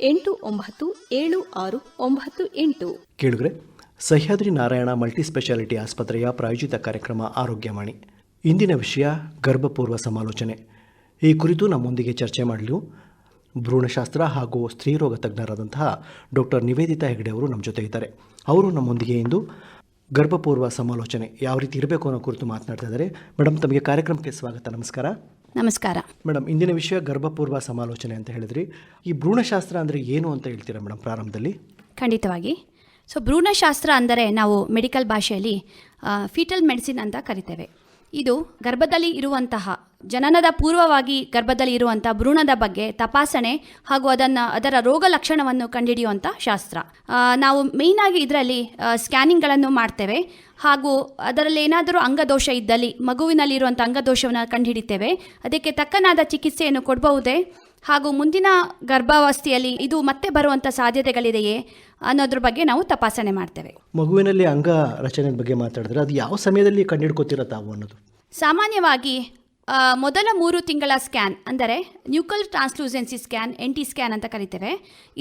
ಎಂಟು ಒಂಬತ್ತು ಏಳು ಆರು ಒಂಬತ್ತು ಎಂಟು. ಕೇಳಿದ್ರೆ ಸಹ್ಯಾದ್ರಿ ನಾರಾಯಣ ಮಲ್ಟಿಸ್ಪೆಷಾಲಿಟಿ ಆಸ್ಪತ್ರೆಯ ಪ್ರಾಯೋಜಿತ ಕಾರ್ಯಕ್ರಮ ಆರೋಗ್ಯವಾಣಿ. ಇಂದಿನ ವಿಷಯ, ಗರ್ಭಪೂರ್ವ ಸಮಾಲೋಚನೆ. ಈ ಕುರಿತು ನಮ್ಮೊಂದಿಗೆ ಚರ್ಚೆ ಮಾಡಲು ಭ್ರೂಣಶಾಸ್ತ್ರ ಹಾಗೂ ಸ್ತ್ರೀರೋಗ ತಜ್ಞರಾದಂತಹ ಡಾಕ್ಟರ್ ನಿವೇದಿತಾ ಹೆಗಡೆ ಅವರು ನಮ್ಮ ಜೊತೆ ಇದ್ದಾರೆ. ಅವರು ನಮ್ಮೊಂದಿಗೆ ಇಂದು ಗರ್ಭಪೂರ್ವ ಸಮಾಲೋಚನೆ ಯಾವ ರೀತಿ ಇರಬೇಕು ಅನ್ನೋ ಕುರಿತು ಮಾತನಾಡ್ತಾ ಇದ್ದಾರೆ. ಮೇಡಮ್ ತಮಗೆ ಕಾರ್ಯಕ್ರಮಕ್ಕೆ ಸ್ವಾಗತ. ನಮಸ್ಕಾರ. ನಮಸ್ಕಾರ. ಮೇಡಮ್ ಇಂದಿನ ವಿಷಯ ಗರ್ಭಪೂರ್ವ ಸಮಾಲೋಚನೆ ಅಂತ ಹೇಳಿದ್ರಿ. ಈ ಭ್ರೂಣಶಾಸ್ತ್ರ ಅಂದರೆ ಏನು ಅಂತ ಹೇಳ್ತೀರಾ ಮೇಡಮ್ ಪ್ರಾರಂಭದಲ್ಲಿ? ಖಂಡಿತವಾಗಿ. ಸೊ ಭ್ರೂಣಶಾಸ್ತ್ರ ಅಂದರೆ ನಾವು ಮೆಡಿಕಲ್ ಭಾಷೆಯಲ್ಲಿ ಫೀಟಲ್ ಮೆಡಿಸಿನ್ ಅಂತ ಕರಿತೇವೆ. ಇದು ಗರ್ಭದಲ್ಲಿ ಇರುವಂತಹ ಜನನದ ಪೂರ್ವವಾಗಿ ಗರ್ಭದಲ್ಲಿ ಇರುವಂಥ ಭ್ರೂಣದ ಬಗ್ಗೆ ತಪಾಸಣೆ ಹಾಗೂ ಅದನ್ನು ಅದರ ರೋಗ ಲಕ್ಷಣವನ್ನು ಕಂಡುಹಿಡಿಯುವಂಥ ಶಾಸ್ತ್ರ. ನಾವು ಮೇಯ್ನಾಗಿ ಇದರಲ್ಲಿ ಸ್ಕ್ಯಾನಿಂಗ್ಗಳನ್ನು ಮಾಡ್ತೇವೆ ಹಾಗೂ ಅದರಲ್ಲಿ ಏನಾದರೂ ಅಂಗದೋಷ ಇದ್ದಲ್ಲಿ ಮಗುವಿನಲ್ಲಿ ಇರುವಂಥ ಅಂಗದೋಷವನ್ನು ಕಂಡುಹಿಡಿತೇವೆ ಅದಕ್ಕೆ ತಕ್ಕನಾದ ಚಿಕಿತ್ಸೆಯನ್ನು ಕೊಡಬಹುದೇ? ಹಾಗೂ ಮುಂದಿನ ಗರ್ಭಾವಸ್ಥೆಯಲ್ಲಿ ಇದು ಮತ್ತೆ ಬರುವಂಥ ಸಾಧ್ಯತೆಗಳಿದೆಯೇ ಅನ್ನೋದ್ರ ಬಗ್ಗೆ ನಾವು ತಪಾಸಣೆ ಮಾಡ್ತೇವೆ. ಮಗುವಿನಲ್ಲಿ ಅಂಗ ರಚನೆ ಬಗ್ಗೆ ಮಾತಾಡಿದ್ರೆ ಅದು ಯಾವ ಸಮಯದಲ್ಲಿ ಕಂಡುಹಿಡ್ಕೋತೀರ ತಾವು ಅನ್ನೋದು? ಸಾಮಾನ್ಯವಾಗಿ ಮೊದಲ ಮೂರು ತಿಂಗಳ ಸ್ಕ್ಯಾನ್, ಅಂದರೆ nuchal translucency scan, N T scan ಅಂತ ಕರಿತೇವೆ.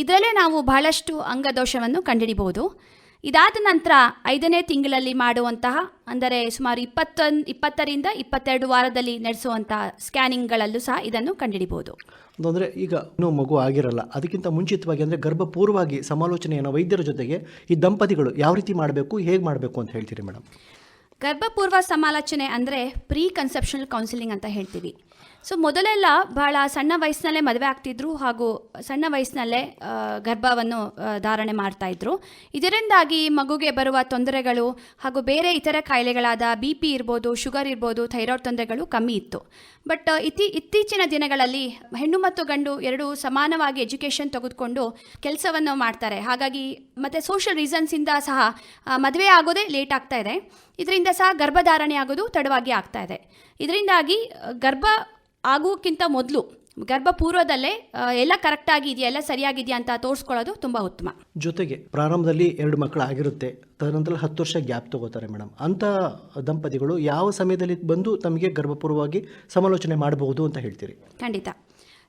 ಇದರಲ್ಲೇ ನಾವು ಬಹಳಷ್ಟು ಅಂಗದೋಷವನ್ನು ಕಂಡುಹಿಡಿಬಹುದು ಇದಾದ ನಂತರ ಐದನೇ ತಿಂಗಳಲ್ಲಿ ಮಾಡುವಂತಹ, ಅಂದರೆ ಸುಮಾರು ಇಪ್ಪತ್ತೊಂದು ಇಪ್ಪತ್ತರಿಂದ ಇಪ್ಪತ್ತೆರಡು ವಾರದಲ್ಲಿ ನಡೆಸುವಂತಹ ಸ್ಕ್ಯಾನಿಂಗ್ಗಳಲ್ಲೂ ಸಹ ಇದನ್ನು ಕಂಡುಹಿಡಿಬಹುದು ಅಂದರೆ ಈಗ ಇನ್ನೂ ಮಗು ಆಗಿರಲ್ಲ, ಅದಕ್ಕಿಂತ ಮುಂಚಿತವಾಗಿ, ಅಂದರೆ ಗರ್ಭಪೂರ್ವವಾಗಿ ಸಮಾಲೋಚನೆಯನ್ನು ವೈದ್ಯರ ಜೊತೆಗೆ ಈ ದಂಪತಿಗಳು ಯಾವ ರೀತಿ ಮಾಡಬೇಕು, ಹೇಗೆ ಮಾಡಬೇಕು ಅಂತ ಹೇಳ್ತೀರಿ ಮೇಡಮ್? ಗರ್ಭಪೂರ್ವ ಸಮಾಲೋಚನೆ ಅಂದರೆ ಪ್ರೀ ಕನ್ಸೆಪ್ಷನಲ್ ಕೌನ್ಸಿಲಿಂಗ್ ಅಂತ ಹೇಳ್ತೀವಿ. ಸೊ ಮೊದಲೆಲ್ಲ ಬಹಳ ಸಣ್ಣ ವಯಸ್ಸಿನಲ್ಲೇ ಮದುವೆ ಆಗ್ತಿದ್ರು ಹಾಗೂ ಸಣ್ಣ ವಯಸ್ಸಿನಲ್ಲೇ ಗರ್ಭವನ್ನು ಧಾರಣೆ ಮಾಡ್ತಾ ಇದ್ರು. ಇದರಿಂದಾಗಿ ಮಗುಗೆ ಬರುವ ತೊಂದರೆಗಳು ಹಾಗೂ ಬೇರೆ ಇತರ ಕಾಯಿಲೆಗಳಾದ ಬಿ ಪಿ ಇರ್ಬೋದು, ಶುಗರ್ ಇರ್ಬೋದು, ಥೈರಾಯ್ಡ್ ತೊಂದರೆಗಳು ಕಮ್ಮಿ ಇತ್ತು. ಬಟ್ ಇತ್ತೀ ಇತ್ತೀಚಿನ ದಿನಗಳಲ್ಲಿ ಹೆಣ್ಣು ಮತ್ತು ಗಂಡು ಎರಡೂ ಸಮಾನವಾಗಿ ಎಜುಕೇಷನ್ ತೆಗೆದುಕೊಂಡು ಕೆಲಸವನ್ನು ಮಾಡ್ತಾರೆ. ಹಾಗಾಗಿ ಮತ್ತು ಸೋಷಿಯಲ್ ರೀಸನ್ಸಿಂದ ಸಹ ಮದುವೆ ಆಗೋದೇ ಲೇಟ್ ಆಗ್ತಾ ಇದೆ. ಇದರಿಂದ ಸಹ ಗರ್ಭಧಾರಣೆ ಆಗೋದು ತಡವಾಗಿ ಆಗ್ತಾ ಇದೆ. ಇದರಿಂದಾಗಿ, ಗರ್ಭ ಆಗೋಕ್ಕಿಂತ ಮೊದಲು ಗರ್ಭಪೂರ್ವದಲ್ಲೇ ಎಲ್ಲ ಕರೆಕ್ಟ್ ಆಗಿದೆಯಾ ಎಲ್ಲ ಸರಿಯಾಗಿದೆಯಾ ಅಂತ ತೋರಿಸ್ಕೊಳ್ಳೋದು ತುಂಬ ಉತ್ತಮ. ಜೊತೆಗೆ ಪ್ರಾರಂಭದಲ್ಲಿ ಎರಡು ಮಕ್ಕಳು ಆಗಿರುತ್ತೆ. ತದನಂತರ ಹತ್ತು ವರ್ಷ ಗ್ಯಾಪ್ ತಗೋತಾರೆ ಮೇಡಮ್. ಅಂತ ದಂಪತಿಗಳು ಯಾವ ಸಮಯದಲ್ಲಿ ಬಂದು ತಮಗೆ ಗರ್ಭಪೂರ್ವವಾಗಿ ಸಮಾಲೋಚನೆ ಮಾಡಬಹುದು ಅಂತ ಹೇಳ್ತೀರಿ? ಖಂಡಿತ.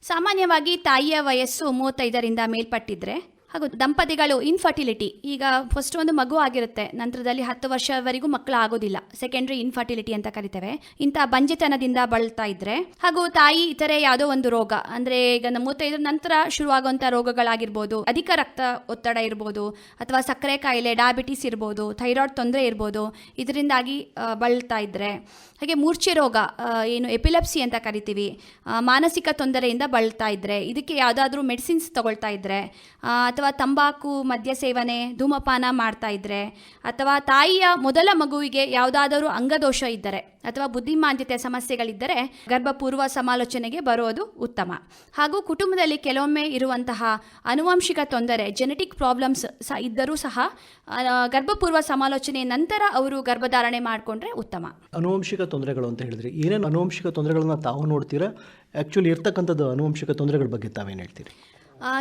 ಸಾಮಾನ್ಯವಾಗಿ ತಾಯಿಯ ವಯಸ್ಸು ಮೂವತ್ತೈದರಿಂದ ಮೇಲ್ಪಟ್ಟಿದ್ರೆ ಹಾಗೂ ದಂಪತಿಗಳು ಇನ್ಫರ್ಟಿಲಿಟಿ ಈಗ ಫಸ್ಟ್ ಒಂದು ಮಗು ಆಗಿರುತ್ತೆ. ನಂತರದಲ್ಲಿ ಹತ್ತು ವರ್ಷವರೆಗೂ ಮಕ್ಕಳು ಆಗೋದಿಲ್ಲ. ಸೆಕೆಂಡ್ರಿ ಇನ್ಫರ್ಟಿಲಿಟಿ ಅಂತ ಕರಿತೇವೆ. ಇಂಥ ಬಂಜೆತನದಿಂದ ಬಳಲ್ತಾ ಇದ್ರೆ ಹಾಗೂ ತಾಯಿ ಇತರೆ ಯಾವುದೋ ಒಂದು ರೋಗ. ಅಂದ್ರೆ ಈಗ ಮೂವತ್ತೈದರ ನಂತರ ಶುರುವಾಗುವಂಥ ರೋಗಗಳಾಗಿರ್ಬೋದು. ಅಧಿಕ ರಕ್ತ ಒತ್ತಡ ಇರ್ಬೋದು. ಅಥವಾ ಸಕ್ಕರೆ ಕಾಯಿಲೆ ಡಯಾಬಿಟಿಸ್ ಇರ್ಬೋದು ಥೈರಾಯ್ಡ್ ತೊಂದರೆ ಇರ್ಬೋದು. ಇದರಿಂದಾಗಿ ಬಳಲ್ತಾ ಇದ್ರೆ. ಹಾಗೆ ಮೂರ್ಛೆ ರೋಗ ಏನು ಎಪಿಲೆಪ್ಸಿ ಅಂತ ಕರಿತೀವಿ. ಮಾನಸಿಕ ತೊಂದರೆಯಿಂದ ಬಳಲ್ತಾ ಇದ್ರೆ. ಇದಕ್ಕೆ ಯಾವುದಾದ್ರೂ ಮೆಡಿಸಿನ್ಸ್ ತಗೊಳ್ತಾ ಇದ್ರೆ ಅಥವಾ ತಂಬಾಕು, ಮದ್ಯ ಸೇವನೆ, ಧೂಮಪಾನ ಮಾಡ್ತಾ ಇದ್ರೆ, ಅಥವಾ ತಾಯಿಯ ಮೊದಲ ಮಗುವಿಗೆ ಯಾವುದಾದರೂ ಅಂಗದೋಷ ಇದ್ದರೆ, ಅಥವಾ ಬುದ್ಧಿಮಾಂದ್ಯತೆ ಸಮಸ್ಯೆಗಳಿದ್ದರೆ ಗರ್ಭಪೂರ್ವ ಸಮಾಲೋಚನೆಗೆ ಬರೋದು ಉತ್ತಮ. ಹಾಗೂ ಕುಟುಂಬದಲ್ಲಿ ಕೆಲವೊಮ್ಮೆ ಇರುವಂತಹ ಅನುವಂಶಿಕ ತೊಂದರೆ ಜೆನೆಟಿಕ್ ಪ್ರಾಬ್ಲಮ್ಸ್ ಸಹ ಇದ್ದರೂ ಸಹ ಗರ್ಭಪೂರ್ವ ಸಮಾಲೋಚನೆ ನಂತರ ಅವರು ಗರ್ಭಧಾರಣೆ ಮಾಡಿಕೊಂಡ್ರೆ ಉತ್ತಮ. ಅನುವಂಶಿಕ ತೊಂದರೆಗಳು ಅಂತ ಹೇಳಿದ್ರೆ, ಏನೇನು ಅನುವಂಶಿಕ ತೊಂದರೆಗಳನ್ನ ತಾವು ನೋಡ್ತೀರಾ? ಆ್ಯಕ್ಚುಲಿ ಇರ್ತಕ್ಕಂಥದ್ದು ಅನುವಂಶಿಕ ತೊಂದರೆಗಳ ಬಗ್ಗೆ ತಾವೇನು ಹೇಳ್ತೀರಿ?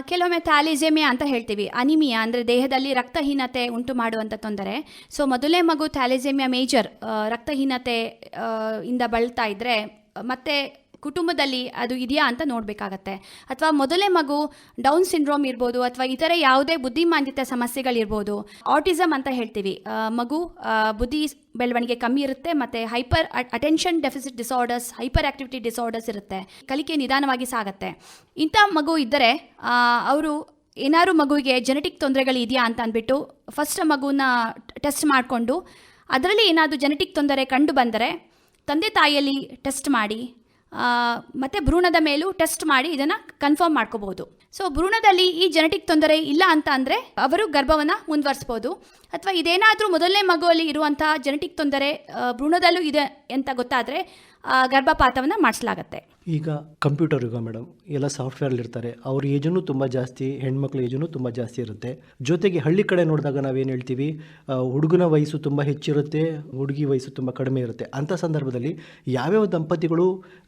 ಕೆಲವೊಮ್ಮೆ ಥ್ಯಾಲಿಜೆಮಿಯಾ ಅಂತ ಹೇಳ್ತೀವಿ. ಅನಿಮಿಯಾ ಅಂದರೆ ದೇಹದಲ್ಲಿ ರಕ್ತಹೀನತೆ ಉಂಟು ಮಾಡುವಂಥ ತೊಂದರೆ. ಸೊ ಮೊದಲೇ ಮಗು ಥ್ಯಾಲಿಸೆಮಿಯಾ ಮೇಜರ್ ರಕ್ತಹೀನತೆ ಇಂದ ಬಳಲ್ತಾ ಇದ್ದರೆ ಮತ್ತೆ ಕುಟುಂಬದಲ್ಲಿ ಅದು ಇದೆಯಾ ಅಂತ ನೋಡಬೇಕಾಗತ್ತೆ. ಅಥವಾ ಮೊದಲೇ ಮಗು ಡೌನ್ ಸಿಂಡ್ರೋಮ್ ಇರ್ಬೋದು, ಅಥವಾ ಇತರೆ ಯಾವುದೇ ಬುದ್ಧಿಮಾಂದ್ಯತೆ ಸಮಸ್ಯೆಗಳಿರ್ಬೋದು. ಆಟಿಸಮ್ ಅಂತ ಹೇಳ್ತೀವಿ. ಮಗು ಬುದ್ಧಿ ಬೆಳವಣಿಗೆ ಕಮ್ಮಿ ಇರುತ್ತೆ ಮತ್ತು hyper attention deficit disorders hyper activity disorders ಇರುತ್ತೆ. ಕಲಿಕೆ ನಿಧಾನವಾಗಿ ಸಾಗತ್ತೆ. ಇಂಥ ಮಗು ಇದ್ದರೆ ಅವರು ಏನಾದ್ರು ಮಗುವಿಗೆ ಜೆನೆಟಿಕ್ ತೊಂದರೆಗಳು ಇದೆಯಾ ಅಂತ ಅಂದ್ಬಿಟ್ಟು ಫಸ್ಟ್ ಮಗುನ ಟೆಸ್ಟ್ ಮಾಡಿಕೊಂಡು, ಅದರಲ್ಲಿ ಏನಾದರೂ ಜೆನೆಟಿಕ್ ತೊಂದರೆ ಕಂಡು ಬಂದರೆ, ತಂದೆ ತಾಯಿಯಲ್ಲಿ ಟೆಸ್ಟ್ ಮಾಡಿ ಮತ್ತೆ ಭ್ರೂಣದ ಮೇಲೂ ಟೆಸ್ಟ್ ಮಾಡಿ ಇದನ್ನು ಕನ್ಫರ್ಮ್ ಮಾಡ್ಕೋಬಹುದು. ಸೊ ಭ್ರೂಣದಲ್ಲಿ ಈ ಜೆನೆಟಿಕ್ ತೊಂದರೆ ಇಲ್ಲ ಅಂತ ಅಂದರೆ ಅವರು ಗರ್ಭವನ್ನು ಮುಂದುವರಿಸ್ಬೋದು. ಅಥವಾ ಇದೇನಾದರೂ ಮೊದಲನೇ ಮಗುವಲ್ಲಿ ಇರುವಂತಹ ಜೆನೆಟಿಕ್ ತೊಂದರೆ ಭ್ರೂಣದಲ್ಲೂ ಇದೆ ಅಂತ ಗೊತ್ತಾದರೆ ಗರ್ಭಪಾತವನ್ನು ಮಾಡಿಸಲಾಗತ್ತೆ. ಈಗ ಕಂಪ್ಯೂಟರ್ ಯುಗ ಮೇಡಮ್ ಎಲ್ಲ ಸಾಫ್ಟ್ವೇರಲ್ಲಿ ಇರ್ತಾರೆ. ಅವ್ರ ಏಜನ್ನು ತುಂಬ ಜಾಸ್ತಿ, ಹೆಣ್ಮಕ್ಳ ಏಜನ್ನು ತುಂಬ ಜಾಸ್ತಿ ಇರುತ್ತೆ. ಜೊತೆಗೆ ಹಳ್ಳಿ ಕಡೆ ನೋಡಿದಾಗ ನಾವೇನು ಹೇಳ್ತೀವಿ ಹುಡುಗನ ವಯಸ್ಸು ತುಂಬ ಹೆಚ್ಚಿರುತ್ತೆ, ಹುಡುಗಿ ವಯಸ್ಸು ತುಂಬ ಕಡಿಮೆ ಇರುತ್ತೆ. ಅಂಥ ಸಂದರ್ಭದಲ್ಲಿ ಯಾವ್ಯಾವ ದಂಪತಿಗಳು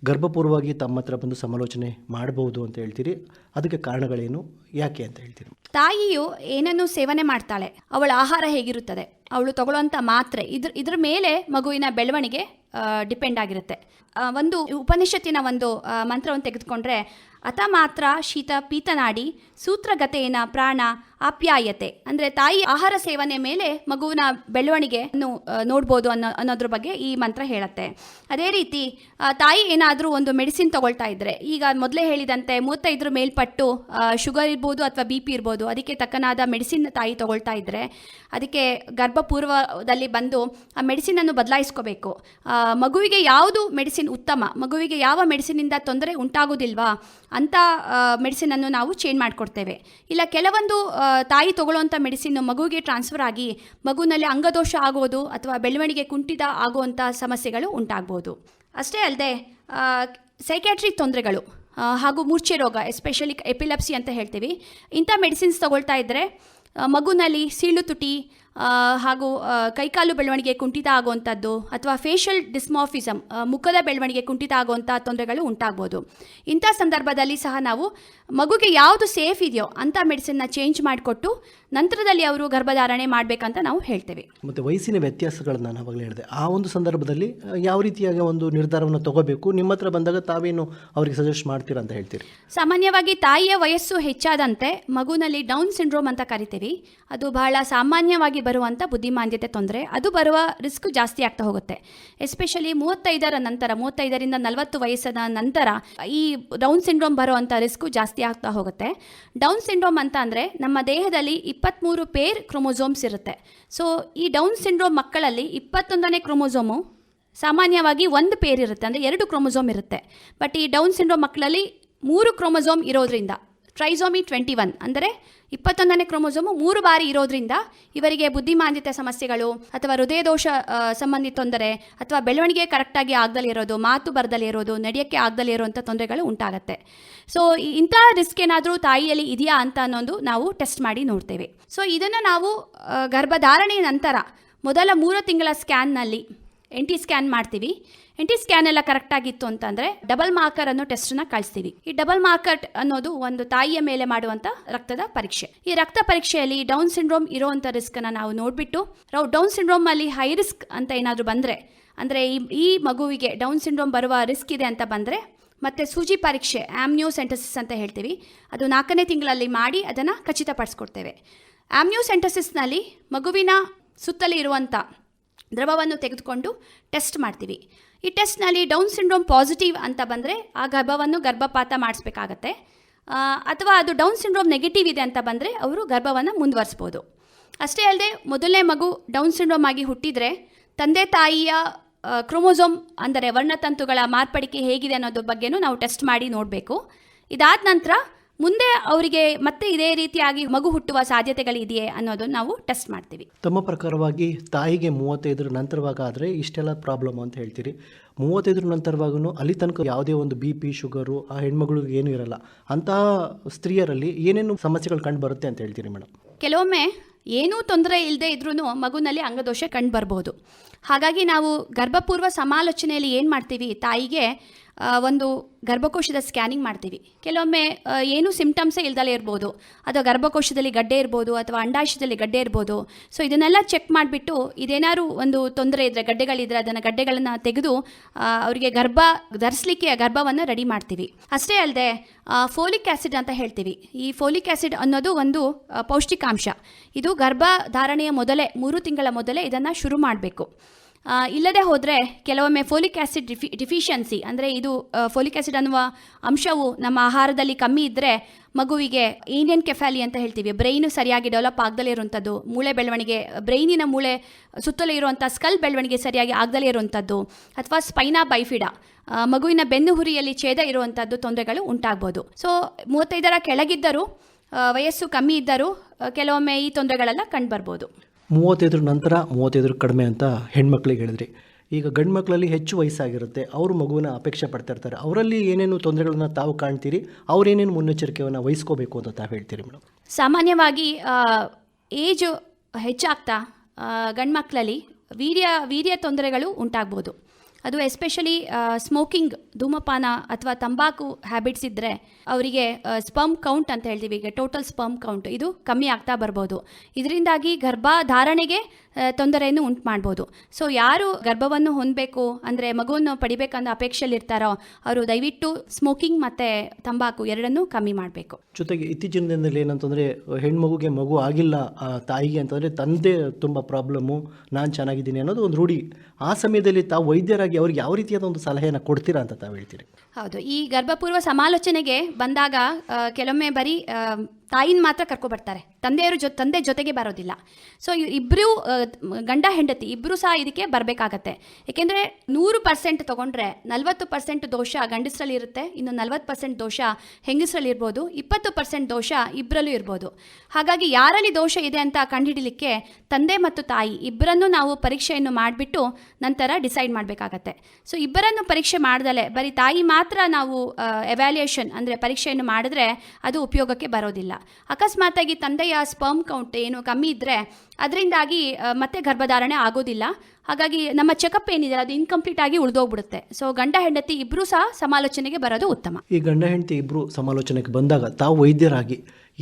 ಗರ್ಭಪೂರ್ವವಾಗಿ ತಮ್ಮ ಹತ್ರ ಬಂದು ಸಮಾಲೋಚನೆ ಮಾಡಬಹುದು ಅಂತ ಹೇಳ್ತೀರಿ? ಅದಕ್ಕೆ ಕಾರಣಗಳೇನು? ಯಾಕೆ ಅಂತ ಹೇಳ್ತೀರಿ? ತಾಯಿಯು ಏನನ್ನು ಸೇವನೆ ಮಾಡ್ತಾಳೆ? ಅವಳ ಆಹಾರ ಹೇಗಿರುತ್ತದೆ? ಅವಳು ತಗೊಳ್ಳುವಂಥ ಮಾತ್ರೆ ಇದ್ರ ಇದ್ರ ಮೇಲೆ ಮಗುವಿನ ಬೆಳವಣಿಗೆ ಡಿಪೆಂಡ್ ಆಗಿರುತ್ತೆ. ಒಂದು ಉಪನಿಷತ್ತಿನ ಒಂದು ಮಂತ್ರವನ್ನು ತೆಗೆದುಕೊಂಡ್ರೆ, ಅತ ಮಾತ್ರ ಶೀತ ಪೀತನಾಡಿ ಸೂತ್ರಗತೆಯನ ಪ್ರಾಣ ಆಪ್ಯಾಯತೆ. ಅಂದರೆ ತಾಯಿ ಆಹಾರ ಸೇವನೆ ಮೇಲೆ ಮಗುವಿನ ಬೆಳವಣಿಗೆಯನ್ನು ನೋಡ್ಬೋದು ಅನ್ನೋ, ಅನ್ನೋದ್ರ ಬಗ್ಗೆ ಈ ಮಂತ್ರ ಹೇಳುತ್ತೆ. ಅದೇ ರೀತಿ ತಾಯಿ ಏನಾದರೂ ಒಂದು ಮೆಡಿಸಿನ್ ತಗೊಳ್ತಾ ಇದ್ರೆ, ಈಗ ಮೊದಲೇ ಹೇಳಿದಂತೆ ಮೂವತ್ತೈದರ ಮೇಲ್ಪಟ್ಟು ಶುಗರ್ ಇರ್ಬೋದು ಅಥವಾ ಬಿ ಪಿ ಇರ್ಬೋದು, ಅದಕ್ಕೆ ತಕ್ಕನಾದ ಮೆಡಿಸಿನ್ ತಾಯಿ ತಗೊಳ್ತಾ ಇದ್ರೆ, ಅದಕ್ಕೆ ಗರ್ಭಪೂರ್ವದಲ್ಲಿ ಬಂದು ಆ ಮೆಡಿಸಿನನ್ನು ಬದಲಾಯಿಸ್ಕೋಬೇಕು. ಮಗುವಿಗೆ ಯಾವುದು ಮೆಡಿಸಿನ್ ಉತ್ತಮ? ಮಗುವಿಗೆ ಯಾವ ಮೆಡಿಸಿನಿಂದ ತೊಂದರೆ ಉಂಟಾಗೋದಿಲ್ವಾ? ಅಂತ ಮೆಡಿಸಿನನ್ನು ನಾವು ಚೇಂಜ್ ಮಾಡಿಕೊಡ್ತೇವೆ. ಇಲ್ಲ, ಕೆಲವೊಂದು ತಾಯಿ ತಗೊಳ್ಳುವಂಥ ಮೆಡಿಸಿನ್ ಮಗುವಿಗೆ ಟ್ರಾನ್ಸ್ಫರ್ ಆಗಿ ಮಗುವಿನಲ್ಲಿ ಅಂಗದೋಷ ಆಗೋದು ಅಥವಾ ಬೆಳವಣಿಗೆ ಕುಂಠಿತ ಆಗುವಂಥ ಸಮಸ್ಯೆಗಳು ಉಂಟಾಗ್ಬೋದು. ಅಷ್ಟೇ ಅಲ್ಲದೆ ಸೈಕ್ಯಾಟ್ರಿಕ್ ತೊಂದರೆಗಳು ಹಾಗೂ ಮೂರ್ಛೆ ರೋಗ ಎಸ್ಪೆಷಲಿ ಎಪಿಲೆಪ್ಸಿ ಅಂತ ಹೇಳ್ತೀವಿ. ಇಂಥ ಮೆಡಿಸಿನ್ಸ್ ತಗೊಳ್ತಾ ಇದ್ದರೆ ಮಗುನಲ್ಲಿ ಸೀಳು ತುಟಿ ಹಾಗೂ ಕೈಕಾಲು ಬೆಳವಣಿಗೆ ಕುಂಠಿತ ಆಗುವಂಥದ್ದು ಅಥವಾ ಫೇಶಿಯಲ್ ಡಿಸ್ಮಾಫಿಸಮ್ ಮುಖದ ಬೆಳವಣಿಗೆ ಕುಂಠಿತ ಆಗುವಂಥ ತೊಂದರೆಗಳು ಉಂಟಾಗ್ಬೋದು. ಇಂಥ ಸಂದರ್ಭದಲ್ಲಿ ಸಹ ನಾವು ಮಗುಗೆ ಯಾವುದು ಸೇಫ್ ಇದೆಯೋ ಅಂಥ ಮೆಡಿಸಿನ್ನ ಚೇಂಜ್ ಮಾಡಿಕೊಟ್ಟು ನಂತರದಲ್ಲಿ ಅವರು ಗರ್ಭಧಾರಣೆ ಮಾಡಬೇಕಂತ ನಾವು ಹೇಳ್ತೇವೆ. ಮತ್ತು ವಯಸ್ಸಿನ ವ್ಯತ್ಯಾಸಗಳನ್ನು ನಾನು ಅವಾಗಲೇ ಹೇಳಿದೆ ಆ ಒಂದು ಸಂದರ್ಭದಲ್ಲಿ ಯಾವ ರೀತಿಯಾಗಿ ಒಂದು ನಿರ್ಧಾರವನ್ನು ತಗೋಬೇಕು ನಿಮ್ಮ ಹತ್ರ ಬಂದಾಗ ತಾವೇನು ಅವರಿಗೆ ಸಜೆಸ್ಟ್ ಮಾಡ್ತೀರಾ ಅಂತ ಹೇಳ್ತೀರಿ? ಸಾಮಾನ್ಯವಾಗಿ ತಾಯಿಯ ವಯಸ್ಸು ಹೆಚ್ಚಾದಂತೆ ಮಗುನಲ್ಲಿ ಡೌನ್ ಸಿಂಡ್ರೋಮ್ ಅಂತ ಕರಿತೀವಿ. ಅದು ಬಹಳ ಸಾಮಾನ್ಯವಾಗಿ ಬರುವಂಥ ಬುದ್ಧಿಮಾಂದ್ಯತೆ ತೊಂದರೆ, ಅದು ಬರುವ ರಿಸ್ಕ್ ಜಾಸ್ತಿ ಆಗ್ತಾ ಹೋಗುತ್ತೆ. ಎಸ್ಪೆಷಲಿ ಮೂವತ್ತೈದರ ನಂತರ, ಮೂವತ್ತೈದರಿಂದ ನಲವತ್ತು ವಯಸ್ಸಿನ ನಂತರ ಈ ಡೌನ್ ಸಿಂಡ್ರೋಮ್ ಬರುವಂಥ ರಿಸ್ಕು ಜಾಸ್ತಿ ಆಗ್ತಾ ಹೋಗುತ್ತೆ. ಡೌನ್ ಸಿಂಡ್ರೋಮ್ ಅಂತ ಅಂದರೆ ನಮ್ಮ ದೇಹದಲ್ಲಿ ಇಪ್ಪತ್ತ್ಮೂರು ಪೇರ್ ಕ್ರೊಮೊಸೋಮ್ಸ್ ಇರುತ್ತೆ. ಸೊ ಈ ಡೌನ್ ಸಿಂಡ್ರೋಮ್ ಮಕ್ಕಳಲ್ಲಿ ಇಪ್ಪತ್ತೊಂದನೇ ಕ್ರೊಮೊಸೋಮು ಸಾಮಾನ್ಯವಾಗಿ ಒಂದು ಪೇರ್ ಇರುತ್ತೆ, ಅಂದರೆ ಎರಡು ಕ್ರೊಮೊಸೋಮ್ ಇರುತ್ತೆ. ಬಟ್ ಈ ಡೌನ್ ಸಿಂಡ್ರೋಮ್ ಮಕ್ಕಳಲ್ಲಿ ಮೂರು ಕ್ರೋಮೋಸೋಮ್ ಇರೋದ್ರಿಂದ ಟ್ರೈಸೋಮಿ ಟ್ವೆಂಟಿ ಒನ್ ಅಂದರೆ ಇಪ್ಪತ್ತೊಂದನೇ ಕ್ರೋಮೋಸೋಮು ಮೂರು ಬಾರಿ ಇರೋದ್ರಿಂದ ಇವರಿಗೆ ಬುದ್ಧಿಮಾಂದ್ಯತೆ ಸಮಸ್ಯೆಗಳು ಅಥವಾ ಹೃದಯ ದೋಷ ಸಂಬಂಧಿ ತೊಂದರೆ ಅಥವಾ ಬೆಳವಣಿಗೆ ಕರೆಕ್ಟಾಗಿ ಆಗದಲ್ಲಿ ಇರೋದು, ಮಾತು ಬರದಲ್ಲೇ ಇರೋದು, ನಡೆಯೋಕ್ಕೆ ಆಗದಲ್ಲಿ ಇರೋವಂಥ ತೊಂದರೆಗಳು ಉಂಟಾಗತ್ತೆ. ಸೊ ಇಂಥ ರಿಸ್ಕ್ ಏನಾದರೂ ತಾಯಿಯಲ್ಲಿ ಇದೆಯಾ ಅಂತ ಅನ್ನೋದು ನಾವು ಟೆಸ್ಟ್ ಮಾಡಿ ನೋಡ್ತೇವೆ. ಸೊ ಇದನ್ನು ನಾವು ಗರ್ಭಧಾರಣೆ ನಂತರ ಮೊದಲ ಮೂರು ತಿಂಗಳ ಸ್ಕ್ಯಾನ್ನಲ್ಲಿ ಎನ್ ಟಿ ಸ್ಕ್ಯಾನ್ ಮಾಡ್ತೀವಿ. ಎನ್ ಟಿ ಸ್ಕ್ಯಾನ್ ಎಲ್ಲ ಕರೆಕ್ಟಾಗಿತ್ತು ಅಂತಂದ್ರೆ ಡಬಲ್ ಮಾರ್ಕರ್ ಅನ್ನೋ ಟೆಸ್ಟನ್ನ ಕಳಿಸ್ತೀವಿ. ಈ ಡಬಲ್ ಮಾರ್ಕರ್ ಅನ್ನೋದು ಒಂದು ತಾಯಿಯ ಮೇಲೆ ಮಾಡುವಂತ ರಕ್ತದ ಪರೀಕ್ಷೆ. ಈ ರಕ್ತ ಪರೀಕ್ಷೆಯಲ್ಲಿ ಡೌನ್ ಸಿಂಡ್ರೋಮ್ ಇರುವಂತ ರಿಸ್ಕ್ ಅನ್ನ ನಾವು ನೋಡ್ಬಿಟ್ಟು ಡೌನ್ ಸಿಂಡ್ರೋಮಲ್ಲಿ ಹೈ ರಿಸ್ಕ್ ಅಂತ ಏನಾದರೂ ಬಂದ್ರೆ, ಅಂದ್ರೆ ಈ ಈ ಮಗುವಿಗೆ ಡೌನ್ ಸಿಂಡ್ರೋಮ್ ಬರುವ ರಿಸ್ಕ್ ಇದೆ ಅಂತ ಬಂದ್ರೆ, ಮತ್ತೆ ಸೂಜಿ ಪರೀಕ್ಷೆ ಆಮ್ನಿಯೋಸೆಂಟಸಿಸ್ ಅಂತ ಹೇಳ್ತೀವಿ. ಅದು ನಾಲ್ಕನೇ ತಿಂಗಳಲ್ಲಿ ಮಾಡಿ ಅದನ್ನು ಖಚಿತಪಡಿಸ್ಕೊಡ್ತೇವೆ. ಆಮ್ನಿಯೋಸೆಂಟಸಿಸ್ನಲ್ಲಿ ಮಗುವಿನ ಸುತ್ತಲೇ ಇರುವಂಥ ದ್ರವವನ್ನು ತೆಗೆದುಕೊಂಡು ಟೆಸ್ಟ್ ಮಾಡ್ತೀವಿ. ಈ ಟೆಸ್ಟ್ನಲ್ಲಿ ಡೌನ್ ಸಿಂಡ್ರೋಮ್ ಪಾಸಿಟಿವ್ ಅಂತ ಬಂದರೆ ಆ ಗರ್ಭವನ್ನು ಗರ್ಭಪಾತ ಮಾಡಿಸ್ಬೇಕಾಗತ್ತೆ. ಅಥವಾ ಅದು ಡೌನ್ ಸಿಂಡ್ರೋಮ್ ನೆಗೆಟಿವ್ ಇದೆ ಅಂತ ಬಂದರೆ ಅವರು ಗರ್ಭವನ್ನು ಮುಂದುವರಿಸ್ಬೋದು. ಅಷ್ಟೇ ಅಲ್ಲದೆ ಮೊದಲನೇ ಮಗು ಡೌನ್ ಸಿಂಡ್ರೋಮ್ ಆಗಿ ಹುಟ್ಟಿದರೆ ತಂದೆ ತಾಯಿಯ ಕ್ರೋಮೋಸೋಮ್ ಅಂದರೆ ವರ್ಣತಂತುಗಳ ಮಾರ್ಪಡಿಕೆ ಹೇಗಿದೆ ಅನ್ನೋದ್ರ ಬಗ್ಗೆನೂ ನಾವು ಟೆಸ್ಟ್ ಮಾಡಿ ನೋಡಬೇಕು. ಇದಾದ ನಂತರ ಮುಂದೆ ಅವರಿಗೆ ಮತ್ತೆ ಇದೇ ರೀತಿಯಾಗಿ ಮಗು ಹುಟ್ಟುವ ಸಾಧ್ಯತೆಗಳಿದೆಯೇ ಅನ್ನೋದನ್ನು ನಾವು ಟೆಸ್ಟ್ ಮಾಡ್ತೀವಿ. ತಮ್ಮ ಪ್ರಕಾರವಾಗಿ ತಾಯಿಗೆ ಮೂವತ್ತೈದರ ನಂತರವಾಗ ಆದರೆ ಇಷ್ಟೆಲ್ಲ ಪ್ರಾಬ್ಲಮ್ ಅಂತ ಹೇಳ್ತೀರಿ. ಮೂವತ್ತೈದರ ನಂತರವಾಗೂ ಅಲ್ಲಿ ತನಕ ಯಾವುದೇ ಒಂದು ಬಿ ಪಿ ಶುಗರು ಆ ಹೆಣ್ಮಗಳಿಗೆ ಏನೂ ಇರಲ್ಲ. ಅಂತಹ ಸ್ತ್ರೀಯರಲ್ಲಿ ಏನೇನು ಸಮಸ್ಯೆಗಳು ಕಂಡು ಬರುತ್ತೆ ಅಂತ ಹೇಳ್ತೀರಿ ಮೇಡಮ್? ಕೆಲವೊಮ್ಮೆ ಏನೂ ತೊಂದರೆ ಇಲ್ಲದೆ ಇದ್ರೂ ಮಗುನಲ್ಲಿ ಅಂಗದೋಷ ಕಂಡು ಬರ್ಬೋದು. ಹಾಗಾಗಿ ನಾವು ಗರ್ಭಪೂರ್ವ ಸಮಾಲೋಚನೆಯಲ್ಲಿ ಏನು ಮಾಡ್ತೀವಿ? ತಾಯಿಗೆ ಒಂದು ಗರ್ಭಕೋಶದ ಸ್ಕ್ಯಾನಿಂಗ್ ಮಾಡ್ತೀವಿ. ಕೆಲವೊಮ್ಮೆ ಏನು ಸಿಮ್ಟಮ್ಸೇ ಇಲ್ದಲೇ ಇರ್ಬೋದು. ಅಥವಾ ಗರ್ಭಕೋಶದಲ್ಲಿ ಗಡ್ಡೆ ಇರ್ಬೋದು, ಅಥವಾ ಅಂಡಾಶಯದಲ್ಲಿ ಗಡ್ಡೆ ಇರ್ಬೋದು. ಸೊ ಇದನ್ನೆಲ್ಲ ಚೆಕ್ ಮಾಡಿಬಿಟ್ಟು ಇದೇನಾದ್ರು ಒಂದು ತೊಂದರೆ ಇದ್ದರೆ ಗಡ್ಡೆಗಳಿದ್ರೆ ಅದನ್ನು ಗಡ್ಡೆಗಳನ್ನು ತೆಗೆದು ಅವರಿಗೆ ಗರ್ಭ ಧರಿಸಲಿಕ್ಕೆ ಗರ್ಭವನ್ನು ರೆಡಿ ಮಾಡ್ತೀವಿ. ಅಷ್ಟೇ ಅಲ್ಲದೆ ಫೋಲಿಕ್ ಆ್ಯಸಿಡ್ ಅಂತ ಹೇಳ್ತೀವಿ. ಈ ಫೋಲಿಕ್ ಆ್ಯಸಿಡ್ ಅನ್ನೋದು ಒಂದು ಪೌಷ್ಟಿಕಾಂಶ. ಇದು ಗರ್ಭಧಾರಣೆಯ ಮೊದಲೇ, ಮೂರು ತಿಂಗಳ ಮೊದಲೇ ಇದನ್ನು ಶುರು ಮಾಡಬೇಕು. ಇಲ್ಲದೆ ಹೋದರೆ ಕೆಲವೊಮ್ಮೆ ಫೋಲಿಕ್ ಆ್ಯಸಿಡ್ ಡಿಫಿ ಡಿಫಿಷಿಯನ್ಸಿ ಅಂದರೆ ಇದು ಫೋಲಿಕ್ ಆ್ಯಸಿಡ್ ಅನ್ನುವ ಅಂಶವು ನಮ್ಮ ಆಹಾರದಲ್ಲಿ ಕಮ್ಮಿ ಇದ್ದರೆ ಮಗುವಿಗೆ ಏನಿಯನ್ ಕೆಫಾಲಿ ಅಂತ ಹೇಳ್ತೀವಿ. ಬ್ರೈನು ಸರಿಯಾಗಿ ಡೆವಲಪ್ ಆಗದಲೇ ಇರುವಂಥದ್ದು ಮೂಳೆ ಬೆಳವಣಿಗೆ ಬ್ರೈನಿನ ಮೂಳೆ ಸುತ್ತಲೂ ಇರುವಂಥ ಸ್ಕಲ್ ಬೆಳವಣಿಗೆ ಸರಿಯಾಗಿ ಆಗದಲೇ ಇರುವಂಥದ್ದು ಅಥವಾ ಸ್ಪೈನಾ ಬೈಫಿಡಾ ಮಗುವಿನ ಬೆನ್ನು ಹುರಿಯಲ್ಲಿ ಛೇದ ಇರುವಂಥದ್ದು ತೊಂದರೆಗಳು ಉಂಟಾಗ್ಬೋದು. ಸೊ ಮೂವತ್ತೈದರ ಕೆಳಗಿದ್ದರೂ ವಯಸ್ಸು ಕಮ್ಮಿ ಇದ್ದರೂ ಕೆಲವೊಮ್ಮೆ ಈ ತೊಂದರೆಗಳೆಲ್ಲ ಕಂಡುಬರ್ಬೋದು. ಮೂವತ್ತೈದರ ನಂತರ ಮೂವತ್ತೈದರ ಕಡಿಮೆ ಅಂತ ಹೆಣ್ಮಕ್ಳಿಗೆ ಹೇಳಿದ್ರಿ. ಈಗ ಗಂಡು ಮಕ್ಕಳಲ್ಲಿ ಹೆಚ್ಚು ವಯಸ್ಸಾಗಿರುತ್ತೆ, ಅವರು ಮಗುವಿನ ಅಪೇಕ್ಷೆ ಪಡ್ತಿರ್ತಾರೆ ಅವರಲ್ಲಿ ಏನೇನು ತೊಂದರೆಗಳನ್ನ ತಾವು ಕಾಣ್ತೀರಿ ಅವ್ರೇನೇನು ಮುನ್ನೆಚ್ಚರಿಕೆಯನ್ನು ವಹಿಸ್ಕೋಬೇಕು ಅಂತ ತಾವು ಹೇಳ್ತೀರಿ ಮೇಡಮ್ ಸಾಮಾನ್ಯವಾಗಿ ಏಜು ಹೆಚ್ಚಾಗ್ತಾ ಗಂಡು ಮಕ್ಕಳಲ್ಲಿ ವೀರ್ಯ ವೀರ್ಯ ತೊಂದರೆಗಳು ಉಂಟಾಗ್ಬೋದು. ಅದು ಎಸ್ಪೆಷಲಿ ಸ್ಮೋಕಿಂಗ್ ಧೂಮಪಾನ ಅಥವಾ ತಂಬಾಕು ಹ್ಯಾಬಿಟ್ಸ್ ಇದ್ದರೆ ಅವರಿಗೆ ಸ್ಪರ್ಮ್ ಕೌಂಟ್ ಅಂತ ಹೇಳ್ತೀವಿ ಈಗ ಟೋಟಲ್ ಸ್ಪರ್ಮ್ ಕೌಂಟ್ ಇದು ಕಮ್ಮಿ ಆಗ್ತಾ ಬರ್ಬೋದು. ಇದರಿಂದಾಗಿ ಗರ್ಭಧಾರಣೆಗೆ ತೊಂದರೆಯನ್ನು ಉಂಟು ಮಾಡ್ಬೋದು ಸೊ ಯಾರು ಗರ್ಭವನ್ನು ಹೊಂದಬೇಕು, ಅಂದರೆ ಮಗುವನ್ನು ಪಡಿಬೇಕನ್ನೋ ಅಪೇಕ್ಷೆಯಲ್ಲಿ ಇರ್ತಾರೋ ಅವರು ದಯವಿಟ್ಟು ಸ್ಮೋಕಿಂಗ್ ಮತ್ತು ತಂಬಾಕು ಎರಡನ್ನೂ ಕಮ್ಮಿ ಮಾಡಬೇಕು. ಜೊತೆಗೆ ಇತ್ತೀಚಿನ ದಿನದಲ್ಲಿ ಏನಂತಂದರೆ, ಹೆಣ್ಮಗುಗೆ ಮಗು ಆಗಿಲ್ಲ ತಾಯಿಗೆ ಅಂತಂದರೆ ತಂದೆ ತುಂಬ ಪ್ರಾಬ್ಲಮ್ಮು ನಾನು ಚೆನ್ನಾಗಿದ್ದೀನಿ ಅನ್ನೋದು ಒಂದು ರೂಢಿ. ಆ ಸಮಯದಲ್ಲಿ ತಾವು ವೈದ್ಯರಾಗಿ ಅವ್ರಿಗೆ ಯಾವ ರೀತಿಯಾದ ಒಂದು ಸಲಹೆಯನ್ನು ಕೊಡ್ತೀರಾ ಅಂತ ತಾವು ಹೇಳ್ತೀರಿ? ಹೌದು, ಈ ಗರ್ಭಪೂರ್ವ ಸಮಾಲೋಚನೆಗೆ ಬಂದಾಗ ಕೆಲವೊಮ್ಮೆ ಬರೀ ತಾಯಿನ ಮಾತ್ರ ಕರ್ಕೊಬರ್ತಾರೆ ತಂದೆಯವರು ಜೊ, ತಂದೆ ಜೊತೆಗೆ ಬರೋದಿಲ್ಲ. ಸೊ ಇಬ್ಬರು ಗಂಡ, ಹೆಂಡತಿ ಇಬ್ಬರು ಸಹ ಇದಕ್ಕೆ ಬರಬೇಕಾಗತ್ತೆ. ಏಕೆಂದರೆ ನೂರು ಪರ್ಸೆಂಟ್ ತೊಗೊಂಡ್ರೆ ನಲ್ವತ್ತು ಪರ್ಸೆಂಟ್ ದೋಷ ಗಂಡಸರಲ್ಲಿ ಇರುತ್ತೆ, ಇನ್ನು ನಲ್ವತ್ತು ಪರ್ಸೆಂಟ್ ದೋಷ ಹೆಂಗಸರಲ್ಲಿ ಇರ್ಬೋದು, ಇಪ್ಪತ್ತು ಪರ್ಸೆಂಟ್ ದೋಷ ಇಬ್ಬರಲ್ಲೂ ಇರ್ಬೋದು. ಹಾಗಾಗಿ ಯಾರಲ್ಲಿ ದೋಷ ಇದೆ ಅಂತ ಕಂಡುಹಿಡಲಿಕ್ಕೆ ತಂದೆ ಮತ್ತು ತಾಯಿ ಇಬ್ಬರನ್ನು ನಾವು ಪರೀಕ್ಷೆಯನ್ನು ಮಾಡಿಬಿಟ್ಟು ನಂತರ ಡಿಸೈಡ್ ಮಾಡಬೇಕಾಗತ್ತೆ. ಸೊ ಇಬ್ಬರನ್ನು ಪರೀಕ್ಷೆ ಮಾಡ್ದಲೆ ಬರೀ ತಾಯಿ ಮಾತ್ರ ನಾವು ಎವ್ಯಾಲ್ಯೂಯೇಷನ್ ಅಂದರೆ ಪರೀಕ್ಷೆಯನ್ನು ಮಾಡಿದ್ರೆ ಅದು ಉಪಯೋಗಕ್ಕೆ ಬರೋದಿಲ್ಲ. ಅಕಸ್ಮಾತಾಗಿ ತಂದೆಯ ಸ್ಪರ್ಮ್ ಕೌಂಟ್ ಏನು ಕಮ್ಮಿ ಇದ್ದರೆ ಅದರಿಂದಾಗಿ ಮತ್ತೆ ಗರ್ಭಧಾರಣೆ ಆಗೋದಿಲ್ಲ. ಹಾಗಾಗಿ ನಮ್ಮ ಚೆಕಪ್ ಏನಿದೆ ಅದು ಇನ್ಕಂಪ್ಲೀಟ್ ಆಗಿ ಉಳಿದೋಗ್ಬಿಡುತ್ತೆ. ಸೊ ಗಂಡ ಹೆಂಡತಿ ಇಬ್ಬರೂ ಸಹ ಸಮಾಲೋಚನೆಗೆ ಬರೋದು ಉತ್ತಮ. ಈ ಗಂಡ ಹೆಂಡತಿ ಇಬ್ಬರು ಸಮಾಲೋಚನೆಗೆ ಬಂದಾಗ ತಾವು ವೈದ್ಯರಾಗಿ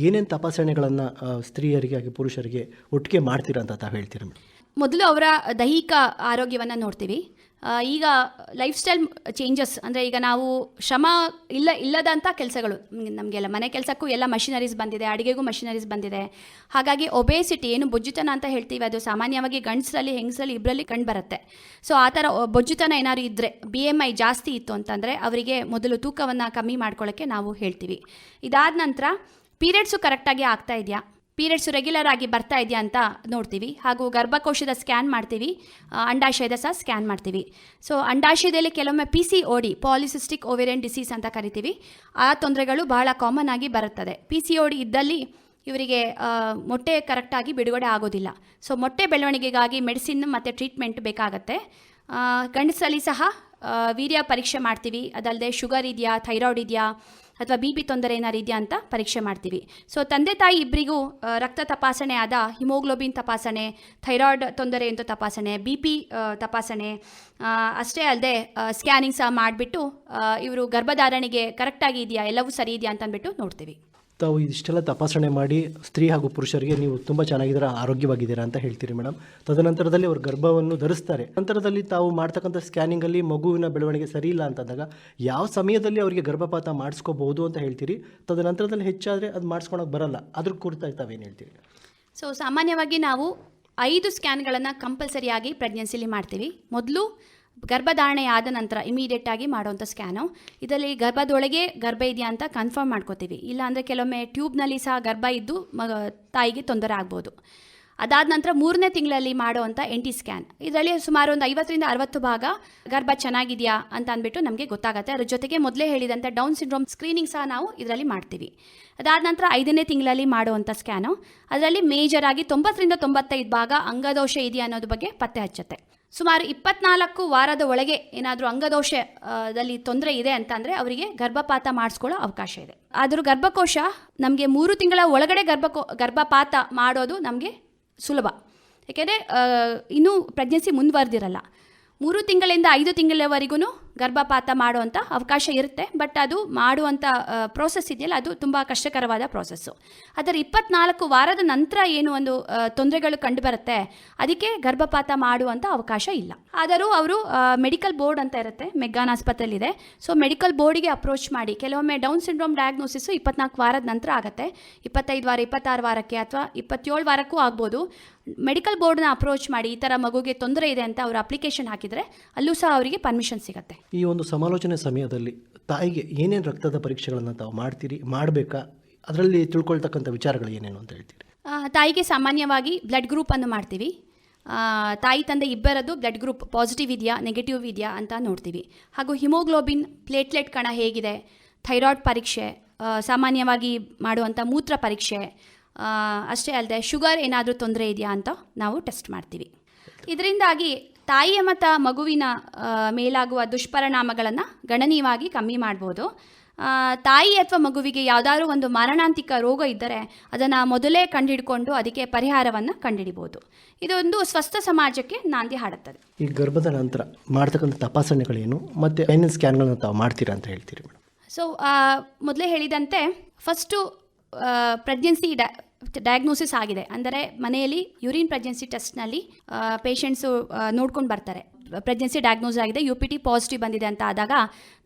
ಏನೇನು ತಪಾಸಣೆಗಳನ್ನು ಸ್ತ್ರೀಯರಿಗೆ ಹಾಗೆ ಪುರುಷರಿಗೆ ಒಟ್ಟಿಗೆ ಮಾಡ್ತೀರಾ ಅಂತ ತಾವು ಹೇಳ್ತೀರಾ ಮೊದಲು ಅವರ ದೈಹಿಕ ಆರೋಗ್ಯವನ್ನು ನೋಡ್ತೀವಿ. ಈಗ ಲೈಫ್ ಸ್ಟೈಲ್ ಚೇಂಜಸ್ ಅಂದರೆ ಈಗ ನಾವು ಶ್ರಮ ಇಲ್ಲ ಇಲ್ಲದಂಥ ಕೆಲಸಗಳು. ನಮಗೆಲ್ಲ ಮನೆ ಕೆಲಸಕ್ಕೂ ಎಲ್ಲ ಮಷಿನರೀಸ್ ಬಂದಿದೆ, ಅಡುಗೆಗೂ ಮಷಿನರೀಸ್ ಬಂದಿದೆ. ಹಾಗಾಗಿ ಒಬೇಸಿಟಿ ಏನು ಬೊಜ್ಜುತನ ಅಂತ ಹೇಳ್ತೀವಿ, ಅದು ಸಾಮಾನ್ಯವಾಗಿ ಗಂಡಸರಲ್ಲಿ, ಹೆಂಗಸರಲ್ಲಿ ಇಬ್ಬರಲ್ಲಿ ಕಂಡುಬರುತ್ತೆ ಸೊ ಆ ಥರ ಬೊಜ್ಜುತನ ಏನಾದ್ರು ಇದ್ದರೆ ಬಿ ಎಂ ಐ ಜಾಸ್ತಿ ಇತ್ತು ಅಂತಂದರೆ ಅವರಿಗೆ ಮೊದಲು ತೂಕವನ್ನು ಕಮ್ಮಿ ಮಾಡ್ಕೊಳ್ಳೋಕ್ಕೆ ನಾವು ಹೇಳ್ತೀವಿ. ಇದಾದ ನಂತರ ಪೀರಿಯಡ್ಸು ಕರೆಕ್ಟಾಗಿ ಆಗ್ತಾ ಇದೆಯಾ? ಪೀರಿಯಡ್ಸ್ ರೆಗ್ಯುಲರ್ ಆಗಿ ಬರ್ತಾ ಇದೆಯಾ ಅಂತ ನೋಡ್ತೀವಿ. ಹಾಗೂ ಗರ್ಭಕೋಶದ ಸ್ಕ್ಯಾನ್ ಮಾಡ್ತೀವಿ. ಅಂಡಾಶಯದ ಸಹ ಸ್ಕ್ಯಾನ್ ಮಾಡ್ತೀವಿ. ಸೊ ಅಂಡಾಶಯದಲ್ಲಿ ಕೆಲವೊಮ್ಮೆ P C OD polycystic ovarian disease ಅಂತ ಕರಿತೀವಿ. ಆ ತೊಂದರೆಗಳು ಬಹಳ ಕಾಮನ್ ಆಗಿ ಬರುತ್ತದೆ. ಪಿ ಸಿ ಓಡಿ ಇದ್ದಲ್ಲಿ ಇವರಿಗೆ ಮೊಟ್ಟೆ ಕರೆಕ್ಟಾಗಿ ಬಿಡುಗಡೆ ಆಗೋದಿಲ್ಲ. ಸೊ ಮೊಟ್ಟೆ ಬೆಳವಣಿಗೆಗಾಗಿ ಮೆಡಿಸಿನ್ ಮತ್ತು ಟ್ರೀಟ್ಮೆಂಟ್ ಬೇಕಾಗತ್ತೆ. ಗಂಡಸಲ್ಲಿ ಸಹ ವೀರ್ಯ ಪರೀಕ್ಷೆ ಮಾಡ್ತೀವಿ. ಅದಲ್ಲದೆ ಶುಗರ್ ಇದೆಯಾ ಥೈರಾಯ್ಡ್ ಇದೆಯಾ ಅಥವಾ ಬಿ ಪಿ ತೊಂದರೆ ಏನಾರು ಇದೆಯಾ ಅಂತ ಪರೀಕ್ಷೆ ಮಾಡ್ತೀವಿ. ಸೊ ತಂದೆ ತಾಯಿ ಇಬ್ಬರಿಗೂ ರಕ್ತ ತಪಾಸಣೆ ಆದ ಹಿಮೋಗ್ಲೋಬಿನ್ ತಪಾಸಣೆ, ಥೈರಾಯ್ಡ್ ತೊಂದರೆ ಅಂತ ತಪಾಸಣೆ ಬಿ ಪಿ ತಪಾಸಣೆ ಅಷ್ಟೇ ಅಲ್ಲದೆ ಸ್ಕ್ಯಾನಿಂಗ್ ಸಹ ಮಾಡಿಬಿಟ್ಟು ಇವರು ಗರ್ಭಧಾರಣೆಗೆ ಕರೆಕ್ಟಾಗಿ ಇದೆಯಾ, ಎಲ್ಲವೂ ಸರಿ ಇದೆಯಾ ಅಂತ ಅಂದ್ಬಿಟ್ಟು ನೋಡ್ತೀವಿ. ತಾವು ಇಷ್ಟೆಲ್ಲ ತಪಾಸಣೆ ಮಾಡಿ ಸ್ತ್ರೀ ಹಾಗೂ ಪುರುಷರಿಗೆ ನೀವು ತುಂಬ ಚೆನ್ನಾಗಿದ್ದೀರಾ, ಆರೋಗ್ಯವಾಗಿದ್ದೀರಾ ಅಂತ ಹೇಳ್ತೀರಿ ಮೇಡಮ್ ತದನಂತರದಲ್ಲಿ ಅವರು ಗರ್ಭವನ್ನು ಧರಿಸ್ತಾರೆ. ನಂತರದಲ್ಲಿ ತಾವು ಮಾಡ್ತಕ್ಕಂಥ ಸ್ಕ್ಯಾನಿಂಗಲ್ಲಿ ಮಗುವಿನ ಬೆಳವಣಿಗೆ ಸರಿ ಇಲ್ಲ ಅಂತಂದಾಗ ಯಾವ ಸಮಯದಲ್ಲಿ ಅವರಿಗೆ ಗರ್ಭಪಾತ ಮಾಡಿಸ್ಕೋಬಹುದು ಅಂತ ಹೇಳ್ತೀರಿ? ತದನಂತರದಲ್ಲಿ ಹೆಚ್ಚಾದರೆ ಅದು ಮಾಡಿಸ್ಕೊಳಕ್ಕೆ ಬರಲ್ಲ. ಅದ್ರ ಕುರಿತಾಗಿ ತಾವೇನು ಹೇಳ್ತೀರಿ? ಸೊ ಸಾಮಾನ್ಯವಾಗಿ ನಾವು ಐದು ಸ್ಕ್ಯಾನ್ಗಳನ್ನು ಕಂಪಲ್ಸರಿಯಾಗಿ ಪ್ರೆಗ್ನೆನ್ಸಿಲಿ ಮಾಡ್ತೀವಿ. ಮೊದಲು ಗರ್ಭಧಾರಣೆ ಆದ ನಂತರ ಇಮಿಡಿಯೇಟ್ ಆಗಿ ಮಾಡುವಂಥ ಸ್ಕ್ಯಾನು ಇದರಲ್ಲಿ ಗರ್ಭದೊಳಗೆ ಗರ್ಭ ಇದೆಯಾ ಅಂತ ಕನ್ಫರ್ಮ್ ಮಾಡ್ಕೋತೀವಿ. ಇಲ್ಲಾಂದರೆ ಕೆಲವೊಮ್ಮೆ ಟ್ಯೂಬ್ನಲ್ಲಿ ಸಹ ಗರ್ಭ ಇದ್ದು ಮಗ ತಾಯಿಗೆ ತೊಂದರೆ ಆಗ್ಬೋದು. ಅದಾದ ನಂತರ ಮೂರನೇ ತಿಂಗಳಲ್ಲಿ ಮಾಡುವಂಥ ಎನ್ ಟಿ ಸ್ಕ್ಯಾನ್ ಇದರಲ್ಲಿ ಸುಮಾರು ಒಂದು ಐವತ್ತರಿಂದ ಅರವತ್ತು ಭಾಗ ಗರ್ಭ ಚೆನ್ನಾಗಿದೆಯಾ ಅಂತ ಅಂದ್ಬಿಟ್ಟು ನಮಗೆ ಗೊತ್ತಾಗುತ್ತೆ. ಅದ್ರ ಜೊತೆಗೆ ಮೊದಲೇ ಹೇಳಿದಂಥ ಡೌನ್ ಸಿಂಡ್ರೋಮ್ ಸ್ಕ್ರೀನಿಂಗ್ ಸಹ ನಾವು ಇದರಲ್ಲಿ ಮಾಡ್ತೀವಿ. ಅದಾದ ನಂತರ ಐದನೇ ತಿಂಗಳಲ್ಲಿ ಮಾಡುವಂಥ ಸ್ಕ್ಯಾನು ಅದರಲ್ಲಿ ಮೇಜರ್ ಆಗಿ ತೊಂಬತ್ತರಿಂದ ತೊಂಬತ್ತೈದು ಭಾಗ ಅಂಗದೋಷ ಇದೆಯಾ ಅನ್ನೋದ್ರ ಬಗ್ಗೆ ಪತ್ತೆ ಹಚ್ಚುತ್ತೆ. ಸುಮಾರು ಇಪ್ಪತ್ನಾಲ್ಕು ವಾರದ ಒಳಗೆ ಏನಾದರೂ ಅಂಗದೋಷದಲ್ಲಿ ತೊಂದರೆ ಇದೆ ಅಂತಂದರೆ ಅವರಿಗೆ ಗರ್ಭಪಾತ ಮಾಡಿಸ್ಕೊಳ್ಳೋ ಅವಕಾಶ ಇದೆ. ಆದರೂ ಗರ್ಭಕೋಶ ನಮಗೆ ಮೂರು ತಿಂಗಳ ಒಳಗಡೆ ಗರ್ಭಕೋ, ಗರ್ಭಪಾತ ಮಾಡೋದು ನಮಗೆ ಸುಲಭ. ಏಕೆಂದರೆ ಇನ್ನೂ ಪ್ರೆಗ್ನೆನ್ಸಿ ಮುಂದುವರೆದಿರಲ್ಲ. ಮೂರು ತಿಂಗಳಿಂದ ಐದು ತಿಂಗಳವರೆಗೂ ಗರ್ಭಪಾತ ಮಾಡುವಂಥ ಅವಕಾಶ ಇರುತ್ತೆ. ಬಟ್ ಅದು ಮಾಡುವಂಥ ಪ್ರೋಸೆಸ್ ಇದೆಯಲ್ಲ, ಅದು ತುಂಬ ಕಷ್ಟಕರವಾದ ಪ್ರೋಸೆಸ್ಸು ಅದರ ಇಪ್ಪತ್ನಾಲ್ಕು ವಾರದ ನಂತರ ಏನು ಒಂದು ತೊಂದರೆಗಳು ಕಂಡುಬರುತ್ತೆ? ಅದಕ್ಕೆ ಗರ್ಭಪಾತ ಮಾಡುವಂಥ ಅವಕಾಶ ಇಲ್ಲ. ಆದರೂ ಅವರು ಮೆಡಿಕಲ್ ಬೋರ್ಡ್ ಅಂತ ಇರುತ್ತೆ, ಮೆಗ್ಗಾನ್ ಆಸ್ಪತ್ರೆಯಲ್ಲಿದೆ. ಸೊ ಮೆಡಿಕಲ್ ಬೋರ್ಡಿಗೆ ಅಪ್ರೋಚ್ ಮಾಡಿ. ಕೆಲವೊಮ್ಮೆ ಡೌನ್ ಸಿಂಡ್ರೋಮ್ ಡಯಾಗ್ನೋಸಿಸು ಇಪ್ಪತ್ನಾಲ್ಕು ವಾರದ ನಂತರ ಆಗುತ್ತೆ. ಇಪ್ಪತ್ತೈದು ವಾರ, ಇಪ್ಪತ್ತಾರು ವಾರಕ್ಕೆ ಅಥವಾ ಇಪ್ಪತ್ತೇಳು ವಾರಕ್ಕೂ ಆಗ್ಬೋದು. ಮೆಡಿಕಲ್ ಬೋರ್ಡ್ನ ಅಪ್ರೋಚ್ ಮಾಡಿ, ಈ ಥರ ಮಗುಗೆ ತೊಂದರೆ ಇದೆ ಅಂತ ಅವರು ಅಪ್ಲಿಕೇಶನ್ ಹಾಕಿದರೆ, ಅಲ್ಲೂ ಸಹ ಅವರಿಗೆ ಪರ್ಮಿಷನ್ ಸಿಗುತ್ತೆ. ಈ ಒಂದು ಸಮಾಲೋಚನೆ ಸಮಯದಲ್ಲಿ ತಾಯಿಗೆ ಏನೇನು ರಕ್ತದ ಪರೀಕ್ಷೆಗಳನ್ನು ತಾವು ಮಾಡ್ತೀರಿ, ಮಾಡಬೇಕಾ? ಅದರಲ್ಲಿ ತಿಳ್ಕೊಳ್ತಕ್ಕಂಥ ವಿಚಾರಗಳು ಏನೇನು ಅಂತ ಹೇಳ್ತೀರಿ? ತಾಯಿಗೆ ಸಾಮಾನ್ಯವಾಗಿ ಬ್ಲಡ್ ಗ್ರೂಪನ್ನು ಮಾಡ್ತೀವಿ. ತಾಯಿ ತಂದೆ ಇಬ್ಬರದ್ದು ಬ್ಲಡ್ ಗ್ರೂಪ್ ಪಾಸಿಟಿವ್ ಇದೆಯಾ, ನೆಗೆಟಿವ್ ಇದೆಯಾ ಅಂತ ನೋಡ್ತೀವಿ. ಹಾಗೂ ಹಿಮೋಗ್ಲೋಬಿನ್ ಪ್ಲೇಟ್ಲೆಟ್ ಕಣ ಹೇಗಿದೆ, ಥೈರಾಯ್ಡ್ ಪರೀಕ್ಷೆ ಸಾಮಾನ್ಯವಾಗಿ ಮಾಡುವಂಥ ಮೂತ್ರ ಪರೀಕ್ಷೆ ಅಷ್ಟೇ ಅಲ್ಲದೆ ಶುಗರ್ ಏನಾದರೂ ತೊಂದರೆ ಇದೆಯಾ ಅಂತ ನಾವು ಟೆಸ್ಟ್ ಮಾಡ್ತೀವಿ. ಇದರಿಂದಾಗಿ ತಾಯಿಯ ಮತ ಮಗುವಿನ ಮೇಲಾಗುವ ದುಷ್ಪರಿಣಾಮಗಳನ್ನು ಗಣನೀಯವಾಗಿ ಕಮ್ಮಿ ಮಾಡ್ಬೋದು. ತಾಯಿ ಅಥವಾ ಮಗುವಿಗೆ ಯಾವುದಾದ್ರೂ ಒಂದು ಮಾರಣಾಂತಿಕ ರೋಗ ಇದ್ದರೆ ಅದನ್ನು ಮೊದಲೇ ಕಂಡುಹಿಡ್ಕೊಂಡು ಅದಕ್ಕೆ ಪರಿಹಾರವನ್ನು ಕಂಡುಹಿಡಿಬೋದು ಇದೊಂದು ಸ್ವಸ್ಥ ಸಮಾಜಕ್ಕೆ ನಾಂದಿ ಹಾಡುತ್ತದೆ. ಈ ಗರ್ಭದ ನಂತರ ಮಾಡ್ತಕ್ಕಂಥ ತಪಾಸಣೆಗಳೇನು ಮತ್ತೆ ಏನೇನು ಸ್ಕ್ಯಾನ್ಗಳನ್ನು ತಾವು ಮಾಡ್ತೀರಾ ಅಂತ ಹೇಳ್ತೀರಿ ಮೇಡಮ್? ಸೊ ಮೊದಲೇ ಹೇಳಿದಂತೆ ಫಸ್ಟು ಪ್ರೆಗ್ನೆನ್ಸಿ ಡಯಾಗ್ನೋಸಿಸ್ ಆಗಿದೆ. ಅಂದರೆ ಮನೆಯಲ್ಲಿ ಯೂರಿನ್ ಪ್ರೆಗ್ನೆನ್ಸಿ ಟೆಸ್ಟ್ನಲ್ಲಿ ಪೇಷಂಟ್ಸು ನೋಡ್ಕೊಂಡು ಬರ್ತಾರೆ. ಪ್ರೆಗ್ನೆನ್ಸಿ ಡಯಾಗ್ನೋಸ್ ಆಗಿದೆ ಯು ಪಿ ಟಿ ಪಾಸಿಟಿವ್ ಬಂದಿದೆ ಅಂತ ಆದಾಗ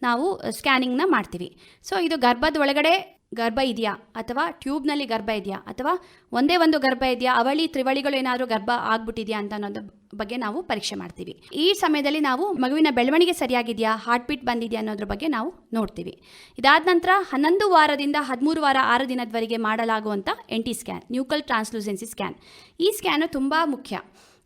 ನಾವು ಸ್ಕ್ಯಾನಿಂಗ್ನ ಮಾಡ್ತೀವಿ. ಸೊ ಇದು ಗರ್ಭದ ಒಳಗಡೆ ಗರ್ಭ ಇದೆಯಾ? ಅಥವಾ ಟ್ಯೂಬ್ನಲ್ಲಿ ಗರ್ಭ ಇದೆಯಾ? ಅಥವಾ ಒಂದೇ ಒಂದು ಗರ್ಭ ಇದೆಯಾ? ಅವಳಿ ತ್ರಿವಳಿಗಳು ಏನಾದರೂ ಗರ್ಭ ಆಗ್ಬಿಟ್ಟಿದೆಯಾ ಅಂತ ಅನ್ನೋದ್ರ ಬಗ್ಗೆ ನಾವು ಪರೀಕ್ಷೆ ಮಾಡ್ತೀವಿ. ಈ ಸಮಯದಲ್ಲಿ ನಾವು ಮಗುವಿನ ಬೆಳವಣಿಗೆ ಸರಿಯಾಗಿದೆಯಾ? ಹಾರ್ಟ್ ಬೀಟ್ ಬಂದಿದೆಯಾ ಅನ್ನೋದ್ರ ಬಗ್ಗೆ ನಾವು ನೋಡ್ತೀವಿ. ಇದಾದ ನಂತರ ಹನ್ನೊಂದು ವಾರದಿಂದ ಹದಿಮೂರು ವಾರ ಆರು ದಿನದವರೆಗೆ ಮಾಡಲಾಗುವಂಥ N T scan nuchal translucency scan ಈ ಸ್ಕ್ಯಾನು ತುಂಬ ಮುಖ್ಯ.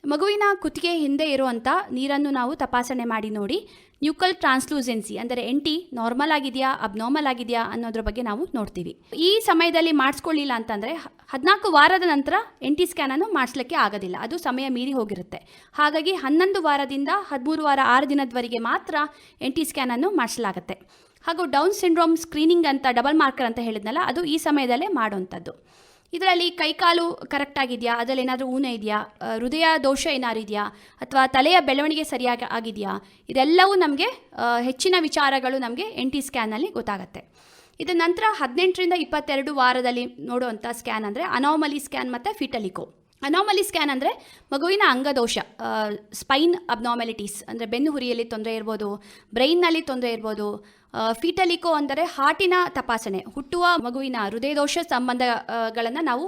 ಮಗುವಿನ ಕುತ್ತಿಗೆ ಹಿಂದೆ ಇರುವಂಥ ನೀರನ್ನು ನಾವು ತಪಾಸಣೆ ಮಾಡಿ ನೋಡಿ ನ್ಯೂಕಲ್ ಟ್ರಾನ್ಸ್ಲೂಸೆನ್ಸಿ ಅಂದರೆ ಎನ್ ಟಿ ನಾರ್ಮಲ್ ಆಗಿದೆಯಾ ಅಬ್ನಾರ್ಮಲ್ ಆಗಿದೆಯಾ ಅನ್ನೋದ್ರ ಬಗ್ಗೆ ನಾವು ನೋಡ್ತೀವಿ. ಈ ಸಮಯದಲ್ಲಿ ಮಾಡಿಸ್ಕೊಳ್ಳಿಲ್ಲ ಅಂತಂದರೆ ಹದಿನಾಲ್ಕು ವಾರದ ನಂತರ ಎನ್ ಟಿ ಸ್ಕ್ಯಾನನ್ನು ಮಾಡಿಸ್ಲಿಕ್ಕೆ ಆಗೋದಿಲ್ಲ. ಅದು ಸಮಯ ಮೀರಿ ಹೋಗಿರುತ್ತೆ. ಹಾಗಾಗಿ ಹನ್ನೊಂದು ವಾರದಿಂದ ಹದಿಮೂರು ವಾರ ಆರು ದಿನದವರೆಗೆ ಮಾತ್ರ ಎನ್ ಟಿ ಸ್ಕ್ಯಾನನ್ನು ಮಾಡಿಸಲಾಗುತ್ತೆ. ಹಾಗೂ ಡೌನ್ ಸಿಂಡ್ರೋಮ್ ಸ್ಕ್ರೀನಿಂಗ್ ಅಂತ ಡಬಲ್ ಮಾರ್ಕರ್ ಅಂತ ಹೇಳಿದ್ನಲ್ಲ, ಅದು ಈ ಸಮಯದಲ್ಲೇ ಮಾಡುವಂಥದ್ದು. ಇದರಲ್ಲಿ ಕೈಕಾಲು ಕರೆಕ್ಟ್ ಆಗಿದೆಯಾ? ಅದರಲ್ಲಿ ಏನಾದರೂ ಊನ ಇದೆಯಾ? ಹೃದಯ ದೋಷ ಏನಾದ್ರು ಇದೆಯಾ? ಅಥವಾ ತಲೆಯ ಬೆಳವಣಿಗೆ ಸರಿಯಾಗಿ ಆಗಿದೆಯಾ? ಇದೆಲ್ಲವೂ ನಮಗೆ ಹೆಚ್ಚಿನ ವಿಚಾರಗಳು ನಮಗೆ ಎನ್ ಟಿ ಸ್ಕ್ಯಾನಲ್ಲಿ ಗೊತ್ತಾಗುತ್ತೆ. ಇದರ ನಂತರ ಹದಿನೆಂಟರಿಂದ ಇಪ್ಪತ್ತೆರಡು ವಾರದಲ್ಲಿ ನೋಡುವಂಥ ಸ್ಕ್ಯಾನ್ ಅಂದರೆ ಅನಾಮಲಿ ಸ್ಕ್ಯಾನ್ ಮತ್ತು ಫಿಟಲಿಕೋ ಅನಾಮಲಿ ಸ್ಕ್ಯಾನ್ ಅಂದರೆ ಮಗುವಿನ ಅಂಗದೋಷ ಸ್ಪೈನ್ ಅಬ್ನಾರ್ಮೆಲಿಟೀಸ್ ಅಂದರೆ ಬೆನ್ನು ಹುರಿಯಲ್ಲಿ ತೊಂದರೆ ಇರ್ಬೋದು ಬ್ರೈನ್ನಲ್ಲಿ ತೊಂದರೆ ಇರ್ಬೋದು ಫೀಟಲಿಕೋ ಅಂದರೆ ಹಾರ್ಟಿನ ತಪಾಸಣೆ, ಹುಟ್ಟುವ ಮಗುವಿನ ಹೃದಯದೋಷ ಸಂಬಂಧಗಳನ್ನು ನಾವು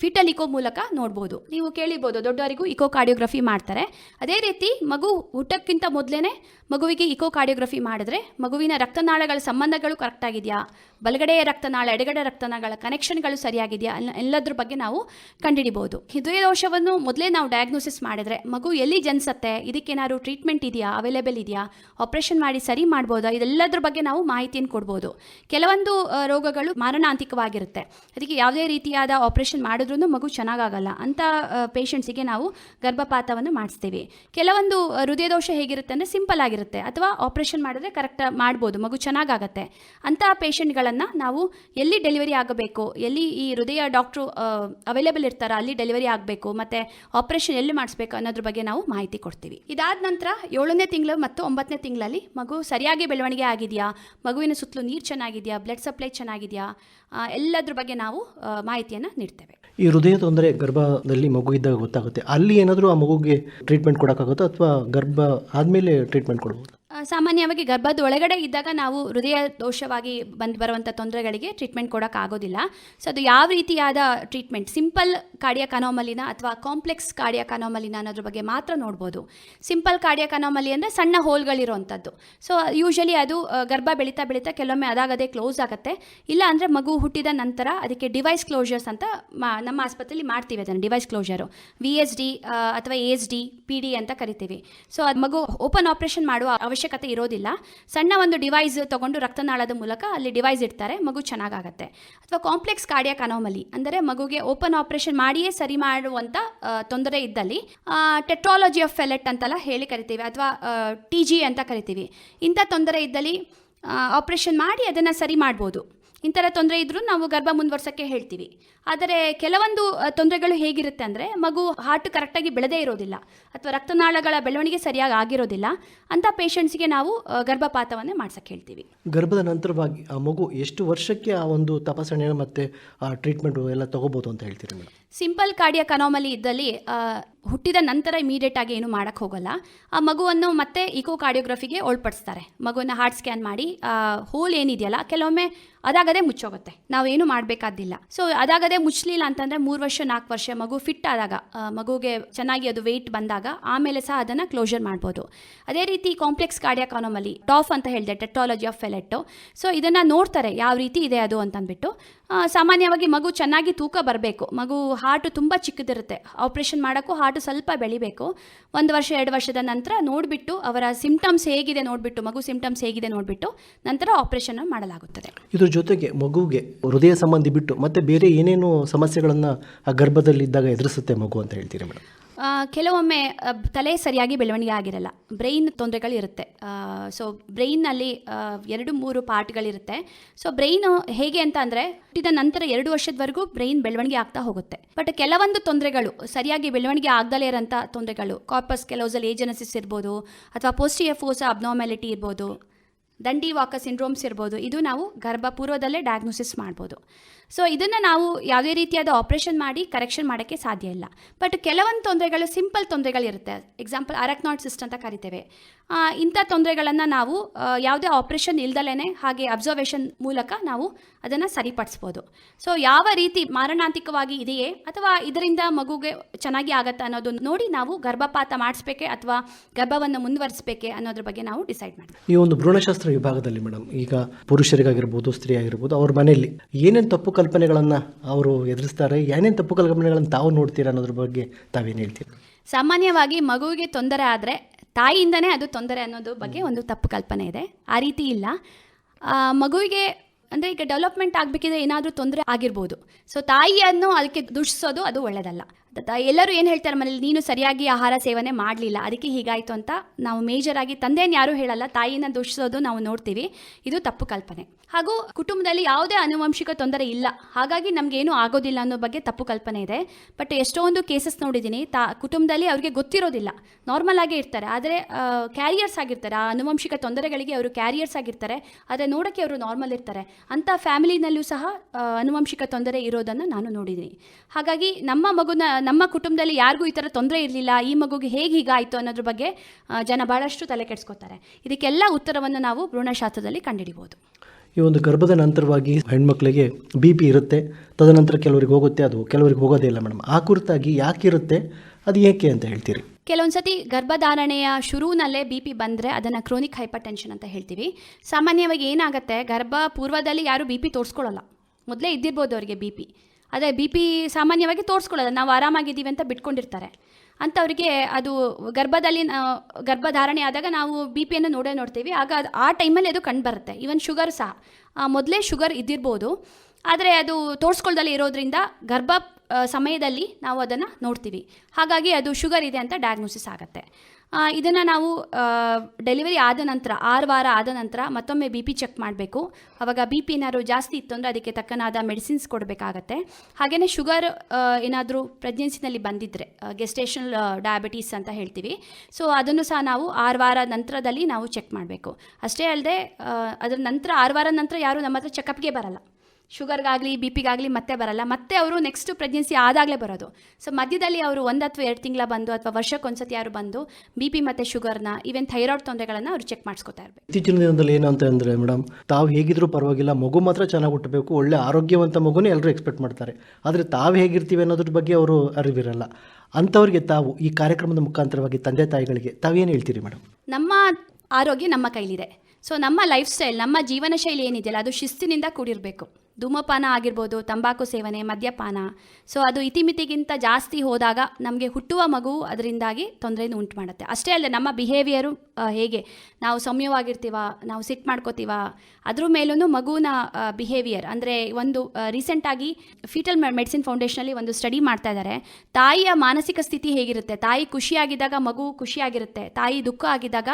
ಫಿಟಲಿಕೋ ಮೂಲಕ ನೋಡ್ಬೋದು. ನೀವು ಕೇಳಿಬೋದು ದೊಡ್ಡವರಿಗೂ ಇಕೋ ಕಾರ್ಡಿಯೋಗ್ರಫಿ ಮಾಡ್ತಾರೆ. ಅದೇ ರೀತಿ ಮಗು ಹುಟ್ಟಕ್ಕಿಂತ ಮೊದಲೇ ಮಗುವಿಗೆ ಇಕೋ ಕಾರ್ಡಿಯೋಗ್ರಫಿ ಮಾಡಿದ್ರೆ ಮಗುವಿನ ರಕ್ತನಾಳಗಳ ಸಂಬಂಧಗಳು ಕರೆಕ್ಟ್ ಆಗಿದೆಯಾ? ಬಲಗಡೆಯ ರಕ್ತನಾಳ, ಎಡಗಡೆ ರಕ್ತನಾಳಗಳ ಕನೆಕ್ಷನ್ಗಳು ಸರಿಯಾಗಿದೆಯಾ? ಎಲ್ಲ, ಎಲ್ಲದ್ರ ಬಗ್ಗೆ ನಾವು ಕಂಡುಹಿಡಿಬೋದು ಹೃದಯ ದೋಷವನ್ನು ಮೊದಲೇ ನಾವು ಡಯಾಗ್ನೋಸಿಸ್ ಮಾಡಿದ್ರೆ ಮಗು ಎಲ್ಲಿ ಜನಿಸತ್ತೆ? ಇದಕ್ಕೇನಾದ್ರು ಟ್ರೀಟ್ಮೆಂಟ್ ಇದೆಯಾ? ಅವೈಲೇಬಲ್ ಇದೆಯಾ? ಆಪರೇಷನ್ ಮಾಡಿ ಸರಿ ಮಾಡ್ಬೋದಾ? ಇದೆಲ್ಲದ್ರ ಬಗ್ಗೆ ನಾವು ಮಾಹಿತಿಯನ್ನು ಕೊಡ್ಬೋದು. ಕೆಲವೊಂದು ರೋಗಗಳು ಮಾರಣಾಂತಿಕವಾಗಿರುತ್ತೆ. ಅದಕ್ಕೆ ಯಾವುದೇ ರೀತಿಯಾದ ಆಪರೇಷನ್ ಮಾಡಿದ್ರೂ ಮಗು ಚೆನ್ನಾಗಾಗಲ್ಲ. ಅಂಥ ಪೇಷಂಟ್ಸಿಗೆ ನಾವು ಗರ್ಭಪಾತವನ್ನು ಮಾಡಿಸ್ತೀವಿ. ಕೆಲವೊಂದು ಹೃದಯ ಹೃದಯದೋಷ ಹೇಗಿರುತ್ತೆ ಅಂದರೆ ಸಿಂಪಲ್ ಆಗಿರುತ್ತೆ. ಅಥವಾ ಆಪರೇಷನ್ ಮಾಡಿದ್ರೆ ಕರೆಕ್ಟ್ ಮಾಡ್ಬೋದು, ಮಗು ಚೆನ್ನಾಗಾಗತ್ತೆ. ಅಂತಹ ಪೇಷಂಟ್ಗಳನ್ನು ನಾವು ಎಲ್ಲಿ ಡೆಲಿವರಿ ಆಗಬೇಕು, ಎಲ್ಲಿ ಈ ಹೃದಯ ಡಾಕ್ಟ್ರು ಅವೈಲೇಬಲ್ ಇರ್ತಾರ ಅಲ್ಲಿ ಡೆಲಿವರಿ ಆಗಬೇಕು, ಮತ್ತು ಆಪರೇಷನ್ ಎಲ್ಲಿ ಮಾಡಿಸ್ಬೇಕು ಅನ್ನೋದ್ರ ಬಗ್ಗೆ ನಾವು ಮಾಹಿತಿ ಕೊಡ್ತೀವಿ. ಇದಾದ ನಂತರ ಏಳನೇ ತಿಂಗಳು ಮತ್ತು ಒಂಬತ್ತನೇ ತಿಂಗಳಲ್ಲಿ ಮಗು ಸರಿಯಾಗಿ ಬೆಳವಣಿಗೆ ಆಗಿದೆಯಾ, ಮಗುವಿನ ಸುತ್ತಲೂ ನೀರು ಚೆನ್ನಾಗಿದೆಯಾ ಬ್ಲಡ್ ಸಪ್ಲೈ ಚೆನ್ನಾಗಿದೆಯಾ ಎಲ್ಲದ್ರ ಬಗ್ಗೆ ನಾವು ಮಾಹಿತಿಯನ್ನು ನೀಡ್ತೇವೆ. ಈ ಹೃದಯ ತೊಂದರೆ ಗರ್ಭದಲ್ಲಿ ಮಗು ಇದ್ದಾಗ ಗೊತ್ತಾಗುತ್ತೆ. ಅಲ್ಲಿ ಏನಾದರೂ ಆ ಮಗುಗೆ ಟ್ರೀಟ್ಮೆಂಟ್ ಕೊಡೋಕ್ಕಾಗುತ್ತಾ ಅಥವಾ ಗರ್ಭ ಆದಮೇಲೆ ಟ್ರೀಟ್ಮೆಂಟ್ ಕೊಡ್ಬೋದು? ಸಾಮಾನ್ಯವಾಗಿ ಗರ್ಭದ ಒಳಗಡೆ ಇದ್ದಾಗ ನಾವು ಹೃದಯ ದೋಷವಾಗಿ ಬಂದು ಬರುವಂಥ ತೊಂದರೆಗಳಿಗೆ ಟ್ರೀಟ್ಮೆಂಟ್ ಕೊಡೋಕ್ಕಾಗೋದಿಲ್ಲ. ಸೊ ಅದು ಯಾವ ರೀತಿಯಾದ ಟ್ರೀಟ್ಮೆಂಟ್ ಸಿಂಪಲ್ ಕಾರ್ಡಿಯಾಕ್ ಅನಾಮಲಿನ ಅಥವಾ ಕಾಂಪ್ಲೆಕ್ಸ್ ಕಾರ್ಡಿಯಾಕ್ ಅನಾಮಲಿನ ಅನ್ನೋದ್ರ ಬಗ್ಗೆ ಮಾತ್ರ ನೋಡ್ಬೋದು. ಸಿಂಪಲ್ ಕಾರ್ಡಿಯಾಕ್ ಅನೋಮಲಿ ಅಂದರೆ ಸಣ್ಣ ಹೋಲ್ಗಳಿರುವಂಥದ್ದು. ಸೊ ಯೂಶಲಿ ಅದು ಗರ್ಭ ಬೆಳೀತಾ ಬೆಳೀತಾ ಕೆಲವೊಮ್ಮೆ ಅದಾಗದೇ ಕ್ಲೋಸ್ ಆಗುತ್ತೆ. ಇಲ್ಲ ಅಂದರೆ ಮಗು ಹುಟ್ಟಿದ ನಂತರ ಅದಕ್ಕೆ ಡಿವೈಸ್ ಕ್ಲೋಜರ್ಸ್ ಅಂತ ನಮ್ಮ ಆಸ್ಪತ್ರೆಯಲ್ಲಿ ಮಾಡ್ತೀವಿ ಅದನ್ನು device closure V S D ಅಥವಾ A S D P D ಅಂತ ಕರಿತೀವಿ. ಸೊ ಅದು ಮಗು ಓಪನ್ ಆಪರೇಷನ್ ಮಾಡುವ ಇರೋದಿಲ್ಲ. ಸಣ್ಣ ಒಂದು ಡಿವೈಸ್ ತಗೊಂಡು ರಕ್ತನಾಳದ ಮೂಲಕ ಅಲ್ಲಿ ಡಿವೈಸ್ ಇಡ್ತಾರೆ, ಮಗು ಚೆನ್ನಾಗಾಗತ್ತೆ. ಅಥವಾ ಕಾಂಪ್ಲೆಕ್ಸ್ ಕಾರ್ಡಿಯಾಕ್ ಅನೋಮಲಿ ಅಂದರೆ ಮಗುಗೆ ಓಪನ್ ಆಪರೇಷನ್ ಮಾಡಿಯೇ ಸರಿ ಮಾಡುವಂಥ ತೊಂದರೆ ಇದ್ದಲ್ಲಿ ಟೆಟ್ರಾಲಜಿ ಆಫ್ ಫೆಲೆಟ್ ಅಂತೆಲ್ಲ ಹೇಳಿ ಕರಿತೀವಿ, ಅಥವಾ ಟಿ ಜಿ ಅಂತ ಕರಿತೀವಿ. ಇಂಥ ತೊಂದರೆ ಇದ್ದಲ್ಲಿ ಆಪರೇಷನ್ ಮಾಡಿ ಅದನ್ನು ಸರಿ ಮಾಡ್ಬೋದು. ಇಂಥರ ತೊಂದರೆ ಇದ್ದರೂ ನಾವು ಗರ್ಭ ಮುಂದುವರ್ಸೋಕ್ಕೆ ಹೇಳ್ತೀವಿ. ಆದರೆ ಕೆಲವೊಂದು ತೊಂದರೆಗಳು ಹೇಗಿರುತ್ತೆ ಅಂದರೆ ಮಗು ಹಾರ್ಟ್ ಕರೆಕ್ಟಾಗಿ ಬೆಳೆದೇ ಇರೋದಿಲ್ಲ ಅಥವಾ ರಕ್ತನಾಳಗಳ ಬೆಳವಣಿಗೆ ಸರಿಯಾಗಿ ಆಗಿರೋದಿಲ್ಲ ಅಂತ ಪೇಷಂಟ್ಸ್ಗೆ ನಾವು ಗರ್ಭಪಾತವನ್ನೇ ಮಾಡ್ಸಕ್ಕೆ ಹೇಳ್ತೀವಿ. ಗರ್ಭದ ನಂತರವಾಗಿ ಆ ಮಗು ಎಷ್ಟು ವರ್ಷಕ್ಕೆ ಆ ಒಂದು ತಪಾಸಣೆ ಮತ್ತು ಟ್ರೀಟ್ಮೆಂಟ್ ಟ್ರೀಟ್ಮೆಂಟು ಎಲ್ಲ ತಗೋಬೋದು ಅಂತ ಹೇಳ್ತೀರಿ ಮೇಡಮ್? ಸಿಂಪಲ್ ಕಾರ್ಡಿಯಕ್ ಅನಾಮಲಿ ಇದ್ದಲ್ಲಿ ಹುಟ್ಟಿದ ನಂತರ ಇಮಿಡಿಯೇಟ್ ಆಗಿ ಏನು ಮಾಡೋಕ್ಕೆ ಹೋಗಲ್ಲ. ಆ ಮಗುವನ್ನು ಮತ್ತೆ ಇಕೋ ಕಾರ್ಡಿಯೋಗ್ರಫಿಗೆ ಒಳಪಡಿಸ್ತಾರೆ. ಮಗುವನ್ನು ಹಾರ್ಟ್ ಸ್ಕ್ಯಾನ್ ಮಾಡಿ ಹೋಲ್ ಏನಿದೆಯಲ್ಲ ಕೆಲವೊಮ್ಮೆ ಅದಾಗದೇ ಮುಚ್ಚೋಗುತ್ತೆ. ನಾವೇನು ಮಾಡಬೇಕಾದಿಲ್ಲ ಸೊ ಅದಾಗದೇ ಮುಚ್ಚಲಿಲ್ಲ ಅಂತಂದರೆ ಮೂರು ವರ್ಷ, ನಾಲ್ಕು ವರ್ಷ ಮಗು ಫಿಟ್ ಆದಾಗ ಮಗುಗೆ ಚೆನ್ನಾಗಿ ಅದು ವೆಯ್ಟ್ ಬಂದಾಗ ಆಮೇಲೆ ಸಹ ಅದನ್ನು ಕ್ಲೋಸರ್ ಮಾಡ್ಬೋದು. ಅದೇ ರೀತಿ ಕಾಂಪ್ಲೆಕ್ಸ್ ಕಾರ್ಡಿಯಾಕಾನೊಮಲಿ ಟಾಫ್ ಅಂತ ಹೇಳಿದೆ ಟೆಕ್ನಾಲಜಿ ಆಫ್ ಫೆಲೆಟ್ಟು ಸೊ ಇದನ್ನು ನೋಡ್ತಾರೆ ಯಾವ ರೀತಿ ಇದೆ ಅದು ಅಂತಂದ್ಬಿಟ್ಟು. ಸಾಮಾನ್ಯವಾಗಿ ಮಗು ಚೆನ್ನಾಗಿ ತೂಕ ಬರಬೇಕು. ಮಗು ಹಾರ್ಟ್ ತುಂಬ ಚಿಕ್ಕದಿರುತ್ತೆ. ಆಪ್ರೇಷನ್ ಮಾಡೋಕ್ಕೂ ಹಾರ್ಟ್ ಸ್ವಲ್ಪ ಬೆಳಿಬೇಕು. ಒಂದು ವರ್ಷ, ಎರಡು ವರ್ಷದ ನಂತರ ನೋಡಿಬಿಟ್ಟು ಅವರ ಸಿಂಪ್ಟಮ್ಸ್ ಹೇಗಿದೆ ನೋಡಿಬಿಟ್ಟು, ಮಗು ಸಿಂಪ್ಟಮ್ಸ್ ಹೇಗಿದೆ ನೋಡಿಬಿಟ್ಟು ನಂತರ ಆಪ್ರೇಷನ್ ಮಾಡಲಾಗುತ್ತದೆ. ಇದ್ರ ಜೊತೆಗೆ ಮಗುಗೆ ಹೃದಯ ಸಂಬಂಧಿ ಬಿಟ್ಟು ಮತ್ತೆ ಬೇರೆ ಏನೇನು ಸಮಸ್ಯೆಗಳನ್ನು ಆ ಗರ್ಭದಲ್ಲಿದ್ದಾಗ ಎದುರಿಸುತ್ತೆ ಮಗು ಅಂತ ಹೇಳ್ತೀರಿ ಮೇಡಮ್? ಕೆಲವೊಮ್ಮೆ ತಲೆ ಸರಿಯಾಗಿ ಬೆಳವಣಿಗೆ ಆಗಿರಲ್ಲ. ಬ್ರೈನ್ ತೊಂದರೆಗಳಿರುತ್ತೆ. ಸೊ ಬ್ರೈನ್ನಲ್ಲಿ ಎರಡು ಮೂರು ಪಾರ್ಟ್ಗಳಿರುತ್ತೆ. ಸೊ ಬ್ರೈನ್ ಹೇಗೆ ಅಂತ ಅಂದರೆ, ಹುಟ್ಟಿದ ನಂತರ ಎರಡು ವರ್ಷದವರೆಗೂ ಬ್ರೈನ್ ಬೆಳವಣಿಗೆ ಆಗ್ತಾ ಹೋಗುತ್ತೆ. ಬಟ್ ಕೆಲವೊಂದು ತೊಂದರೆಗಳು, ಸರಿಯಾಗಿ ಬೆಳವಣಿಗೆ ಆಗದಲೇ ಇರೋಂಥ ತೊಂದರೆಗಳು ಕಾರ್ಪಸ್ ಕೆಲೋಸಲ್ ಏಜೆನಸಿಸ್ ಇರ್ಬೋದು, ಅಥವಾ ಪೋಸ್ಟಿಯಫೋಸ ಅಬ್ನಾರ್ಮ್ಯಾಲಿಟಿ ಇರ್ಬೋದು ದಂಡಿ ವಾಕ ಸಿಂಡ್ರೋಮ್ಸ್ ಇರ್ಬೋದು, ಇದು ನಾವು ಗರ್ಭಪೂರ್ವದಲ್ಲೇ ಡಯಾಗ್ನೋಸಿಸ್ ಮಾಡ್ಬೋದು. ಸೊ ಇದನ್ನು ನಾವು ಯಾವುದೇ ರೀತಿಯಾದ ಆಪ್ರೇಷನ್ ಮಾಡಿ ಕರೆಕ್ಷನ್ ಮಾಡೋಕ್ಕೆ ಸಾಧ್ಯ ಇಲ್ಲ. ಬಟ್ ಕೆಲವೊಂದು ತೊಂದರೆಗಳು ಸಿಂಪಲ್ ತೊಂದರೆಗಳಿರುತ್ತೆ ಎಕ್ಸಾಂಪಲ್ ಅರಕ್ನಾಟ್ ಸಿಸ್ಟ್ ಅಂತ ಕರಿತೇವೆ. ಇಂಥ ತೊಂದರೆಗಳನ್ನು ನಾವು ಯಾವುದೇ ಆಪ್ರೇಷನ್ ಇಲ್ದಲೇ ಹಾಗೆ ಅಬ್ಸರ್ವೇಷನ್ ಮೂಲಕ ನಾವು ಅದನ್ನು ಸರಿಪಡಿಸ್ಬೋದು. ಸೊ ಯಾವ ರೀತಿ ಮಾರಣಾಂತಿಕವಾಗಿ ಇದೆಯೇ, ಅಥವಾ ಇದರಿಂದ ಮಗುಗೆ ಚೆನ್ನಾಗಿ ಆಗತ್ತಾ ಅನ್ನೋದು ನೋಡಿ ನಾವು ಗರ್ಭಪಾತ ಮಾಡಿಸ್ಬೇಕೆ, ಅಥವಾ ಗರ್ಭವನ್ನು ಮುಂದುವರಿಸಬೇಕೆ ಅನ್ನೋದ್ರ ಬಗ್ಗೆ ನಾವು ಡಿಸೈಡ್ ಮಾಡ್ತೀವಿ. ಈ ಒಂದು ಭ್ರೂಣಶಾಸ್ತ್ರ ವಿಭಾಗದಲ್ಲಿ ಮೇಡಮ್, ಈಗ ಪುರುಷರಿಗಾಗಿರ್ಬೋದು ಸ್ತ್ರೀ ಆಗಿರ್ಬೋದು ಅವ್ರ ಮನೆಯಲ್ಲಿ ಏನೇನು ತಪ್ಪು ಕಲ್ಪನೆಗಳನ್ನು ಅವರು ಎದುರಿಸ್ತಾರೆ. ಏನೇನು ತಪ್ಪು ಕಲ್ಪನೆಗಳನ್ನು ತಾವು ನೋಡ್ತೀರಾ ಅನ್ನೋದ್ರ ಬಗ್ಗೆ ತಾವೇನು ಹೇಳ್ತೀರಾ? ಸಾಮಾನ್ಯವಾಗಿ ಮಗುವಿಗೆ ತೊಂದರೆ ಆದರೆ ತಾಯಿಯಿಂದನೇ ಅದು ತೊಂದರೆ ಅನ್ನೋದು ಬಗ್ಗೆ ಒಂದು ತಪ್ಪು ಕಲ್ಪನೆ ಇದೆ. ಆ ರೀತಿ ಇಲ್ಲ. ಮಗುವಿಗೆ ಅಂದರೆ ಈಗ ಡೆವಲಪ್ಮೆಂಟ್ ಆಗಬೇಕಿದ್ರೆ ಏನಾದರೂ ತೊಂದರೆ ಆಗಿರ್ಬೋದು. ಸೊ ತಾಯಿಯನ್ನು ಅದಕ್ಕೆ ದೂಷಿಸೋದು ಅದು ಒಳ್ಳೆಯದಲ್ಲ ಎಲ್ಲರೂ ಏನು ಹೇಳ್ತಾರೆ ಮನೇಲಿ, ನೀನು ಸರಿಯಾಗಿ ಆಹಾರ ಸೇವನೆ ಮಾಡಲಿಲ್ಲ, ಅದಕ್ಕೆ ಹೀಗಾಯಿತು ಅಂತ ನಾವು ಮೇಜರ್ ಆಗಿ ತಂದೆಯನ್ನು ಯಾರೂ ಹೇಳಲ್ಲ ತಾಯಿನ ದೂಷಿಸೋದು ನಾವು ನೋಡ್ತೀವಿ, ಇದು ತಪ್ಪು ಕಲ್ಪನೆ. ಹಾಗೂ ಕುಟುಂಬದಲ್ಲಿ ಯಾವುದೇ ಅನುವಂಶಿಕ ತೊಂದರೆ ಇಲ್ಲ, ಹಾಗಾಗಿ ನಮಗೇನು ಆಗೋದಿಲ್ಲ ಅನ್ನೋ ಬಗ್ಗೆ ತಪ್ಪು ಕಲ್ಪನೆ ಇದೆ. ಬಟ್ ಎಷ್ಟೊಂದು ಕೇಸಸ್ ನೋಡಿದ್ದೀನಿ, ತಾ, ಕುಟುಂಬದಲ್ಲಿ ಅವ್ರಿಗೆ ಗೊತ್ತಿರೋದಿಲ್ಲ ನಾರ್ಮಲ್ ಆಗೇ ಇರ್ತಾರೆ, ಆದರೆ ಕ್ಯಾರಿಯರ್ಸ್ ಆಗಿರ್ತಾರೆ, ಆ ಅನುವಂಶಿಕ ತೊಂದರೆಗಳಿಗೆ ಅವರು ಕ್ಯಾರಿಯರ್ಸ್ ಆಗಿರ್ತಾರೆ, ಆದರೆ ನೋಡೋಕ್ಕೆ ಅವರು ನಾರ್ಮಲ್ ಇರ್ತಾರೆ. ಅಂಥ ಫ್ಯಾಮಿಲಿನಲ್ಲೂ ಸಹ ಅನುವಂಶಿಕ ತೊಂದರೆ ಇರೋದನ್ನು ನಾನು ನೋಡಿದ್ದೀನಿ. ಹಾಗಾಗಿ ನಮ್ಮ ಮಗುನ ನಮ್ಮ ಕುಟುಂಬದಲ್ಲಿ ಯಾರಿಗೂ ಈ ಥರ ತೊಂದರೆ ಇರಲಿಲ್ಲ ಈ ಮಗುಗೆ ಹೇಗೆ ಹೀಗಾಯಿತು ಅನ್ನೋದ್ರ ಬಗ್ಗೆ ಜನ ಭಾಳಷ್ಟು ತಲೆ ಕೆಡಿಸ್ಕೋತಾರೆ. ಇದಕ್ಕೆಲ್ಲ ಉತ್ತರವನ್ನು ನಾವು ಭ್ರೂಣಶಾಸ್ತ್ರದಲ್ಲಿ ಕಂಡುಹಿಡಿಬೋದು ಈ ಒಂದು ಗರ್ಭದ ನಂತರವಾಗಿ ಹೆಣ್ಮಕ್ಳಿಗೆ ಬಿ ಪಿ ಇರುತ್ತೆ. ತದನಂತರ ಕೆಲವರಿಗೆ ಹೋಗುತ್ತೆ. ಅದು ಕೆಲವರಿಗೆ ಹೋಗೋದೇ ಇಲ್ಲ ಮೇಡಮ್. ಆ ಕುರಿತಾಗಿ ಯಾಕಿರುತ್ತೆ ಅದು ಏಕೆ ಅಂತ ಹೇಳ್ತೀರಿ? ಕೆಲವೊಂದು ಸತಿ ಗರ್ಭಧಾರಣೆಯ ಶುರುವಿನಲ್ಲೇ ಬಿ ಪಿ ಬಂದರೆ ಅದನ್ನು ಕ್ರೋನಿಕ್ ಹೈಪರ್ ಟೆನ್ಷನ್ ಅಂತ ಹೇಳ್ತೀವಿ. ಸಾಮಾನ್ಯವಾಗಿ ಏನಾಗುತ್ತೆ? ಗರ್ಭ ಪೂರ್ವದಲ್ಲಿ ಯಾರು ಬಿ ಪಿ ತೋರಿಸ್ಕೊಳ್ಳಲ್ಲ. ಮೊದಲೇ ಇದ್ದಿರ್ಬೋದು ಅವರಿಗೆ ಬಿ ಪಿ ಅದೇ ಬಿ ಪಿ ಸಾಮಾನ್ಯವಾಗಿ ತೋರಿಸ್ಕೊಳ್ಳೋದು. ನಾವು ಆರಾಮಾಗಿದ್ದೀವಿ ಅಂತ ಬಿಟ್ಕೊಂಡಿರ್ತಾರೆ. ಅಂಥವ್ರಿಗೆ ಅದು ಗರ್ಭದಲ್ಲಿ ಗರ್ಭಧಾರಣೆ ಆದಾಗ ನಾವು ಬಿ ಪಿಯನ್ನು ನೋಡೇ ನೋಡ್ತೀವಿ. ಆಗ ಅದು, ಆ ಟೈಮಲ್ಲಿ ಅದು ಕಂಡು ಬರುತ್ತೆ. ಈವನ್ ಶುಗರ್ ಸಹ ಮೊದಲೇ ಶುಗರ್ ಇದ್ದಿರ್ಬೋದು. ಆದರೆ ಅದು ತೋರಿಸ್ಕೊಳ್ದಲ್ಲೇ ಇರೋದ್ರಿಂದ ಗರ್ಭ ಸಮಯದಲ್ಲಿ ನಾವು ಅದನ್ನು ನೋಡ್ತೀವಿ. ಹಾಗಾಗಿ ಅದು ಶುಗರ್ ಇದೆ ಅಂತ ಡಯಾಗ್ನೋಸಿಸ್ ಆಗುತ್ತೆ. ಇದನ್ನು ನಾವು ಡೆಲಿವರಿ ಆದ ನಂತರ, ಆರು ವಾರ ಆದ ನಂತರ ಮತ್ತೊಮ್ಮೆ ಬಿ ಪಿ ಚೆಕ್ ಮಾಡಬೇಕು. ಆವಾಗ ಬಿ ಪಿ ಏನಾದರೂ ಜಾಸ್ತಿ ಇತ್ತು ಅಂದರೆ ಅದಕ್ಕೆ ತಕ್ಕನಾದ ಮೆಡಿಸಿನ್ಸ್ ಕೊಡಬೇಕಾಗತ್ತೆ. ಹಾಗೆಯೇ ಶುಗರ್ ಏನಾದರೂ ಪ್ರೆಗ್ನೆನ್ಸಿನಲ್ಲಿ ಬಂದಿದ್ದರೆ ಗೆಸ್ಟೇಷನಲ್ ಡಯಾಬಿಟೀಸ್ ಅಂತ ಹೇಳ್ತೀವಿ. ಸೊ ಅದನ್ನು ಸಹ ನಾವು ಆರು ವಾರ ನಂತರದಲ್ಲಿ ನಾವು ಚೆಕ್ ಮಾಡಬೇಕು. ಅಷ್ಟೇ ಅಲ್ಲದೆ ಅದರ ನಂತರ, ಆರು ವಾರ ನಂತರ ಯಾರು ನಮ್ಮ ಹತ್ರ ಚೆಕಪ್ಗೆ ಬರಲ್ಲ. ಶುಗರ್ಗಾಗಲಿ ಬಿ ಪಿಗಾಗಲಿ ಮತ್ತೆ ಬರಲ್ಲ. ಮತ್ತೆ ಅವರು ನೆಕ್ಸ್ಟ್ ಪ್ರೆಗ್ನೆನ್ಸಿ ಆದಾಗಲೇ ಬರೋದು. ಸೊ ಮಧ್ಯದಲ್ಲಿ ಅವರು ಒಂದು ಅಥವಾ ಎರಡು ತಿಂಗಳ ಬಂದು ಅಥವಾ ವರ್ಷಕ್ಕೊಂದ್ಸತಿ ಯಾರು ಬಂದು ಬಿ ಪಿ ಮತ್ತು ಶುಗರ್ನ ಈವನ್ ಥೈರಾಯ್ಡ್ ತೊಂದರೆಗಳನ್ನು ಅವರು ಚೆಕ್ ಮಾಡಿಸ್ಕೊತಾ ಇರಬೇಕು. ಇತ್ತೀಚಿನ ದಿನದಲ್ಲಿ ಏನಂತ ಅಂದರೆ ಮೇಡಮ್ ತಾವು ಹೇಗಿದ್ರೂ ಪರವಾಗಿಲ್ಲ ಮಗು ಮಾತ್ರ ಚೆನ್ನಾಗಿ ಹುಟ್ಟಬೇಕು ಒಳ್ಳೆ ಆರೋಗ್ಯವಂತ ಮಗುನೇ ಎಲ್ಲರೂ ಎಕ್ಸ್ಪೆಕ್ಟ್ ಮಾಡ್ತಾರೆ. ಆದರೆ ತಾವು ಹೇಗಿರ್ತೀವಿ ಅನ್ನೋದ್ರ ಬಗ್ಗೆ ಅವರು ಅರಿವಿರಲ್ಲ. ಅಂಥವ್ರಿಗೆ ತಾವು ಈ ಕಾರ್ಯಕ್ರಮದ ಮುಖಾಂತರವಾಗಿ ತಂದೆ ತಾಯಿಗಳಿಗೆ ತಾವೇನು ಹೇಳ್ತೀರಿ ಮೇಡಮ್ ನಮ್ಮ ಆರೋಗ್ಯ ನಮ್ಮ ಕೈಲಿದೆ. ಸೊ ನಮ್ಮ ಲೈಫ್ ಸ್ಟೈಲ್ ನಮ್ಮ ಜೀವನ ಶೈಲಿ ಏನಿದೆಯಲ್ಲ ಅದು ಶಿಸ್ತಿನಿಂದ ಕೂಡಿರಬೇಕು. ಧೂಮಪಾನ ಆಗಿರ್ಬೋದು, ತಂಬಾಕು ಸೇವನೆ, ಮದ್ಯಪಾನ. ಸೊ ಅದು ಇತಿಮಿತಿಗಿಂತ ಜಾಸ್ತಿ ಹೋದಾಗ ನಮಗೆ ಹುಟ್ಟುವ ಮಗು ಅದರಿಂದಾಗಿ ತೊಂದರೆಯನ್ನು ಉಂಟು ಮಾಡುತ್ತೆ ಅಷ್ಟೇ ಅಲ್ಲದೆ ನಮ್ಮ ಬಿಹೇವಿಯರು ಹೇಗೆ? ನಾವು ಸೌಮ್ಯವಾಗಿರ್ತೀವ, ನಾವು ಸಿಟ್ ಮಾಡ್ಕೋತೀವ, ಅದ್ರ ಮೇಲೂ ಮಗುವಿನ ಬಿಹೇವಿಯರ್ ಅಂದರೆ ಒಂದು ರೀಸೆಂಟಾಗಿ ಫೀಟಲ್ ಮೆಡಿಸಿನ್ ಫೌಂಡೇಶನಲ್ಲಿ ಒಂದು ಸ್ಟಡಿ ಮಾಡ್ತಾ ಇದ್ದಾರೆ ತಾಯಿಯ ಮಾನಸಿಕ ಸ್ಥಿತಿ ಹೇಗಿರುತ್ತೆ? ತಾಯಿ ಖುಷಿಯಾಗಿದ್ದಾಗ ಮಗು ಖುಷಿಯಾಗಿರುತ್ತೆ? ತಾಯಿ ದುಃಖ ಆಗಿದ್ದಾಗ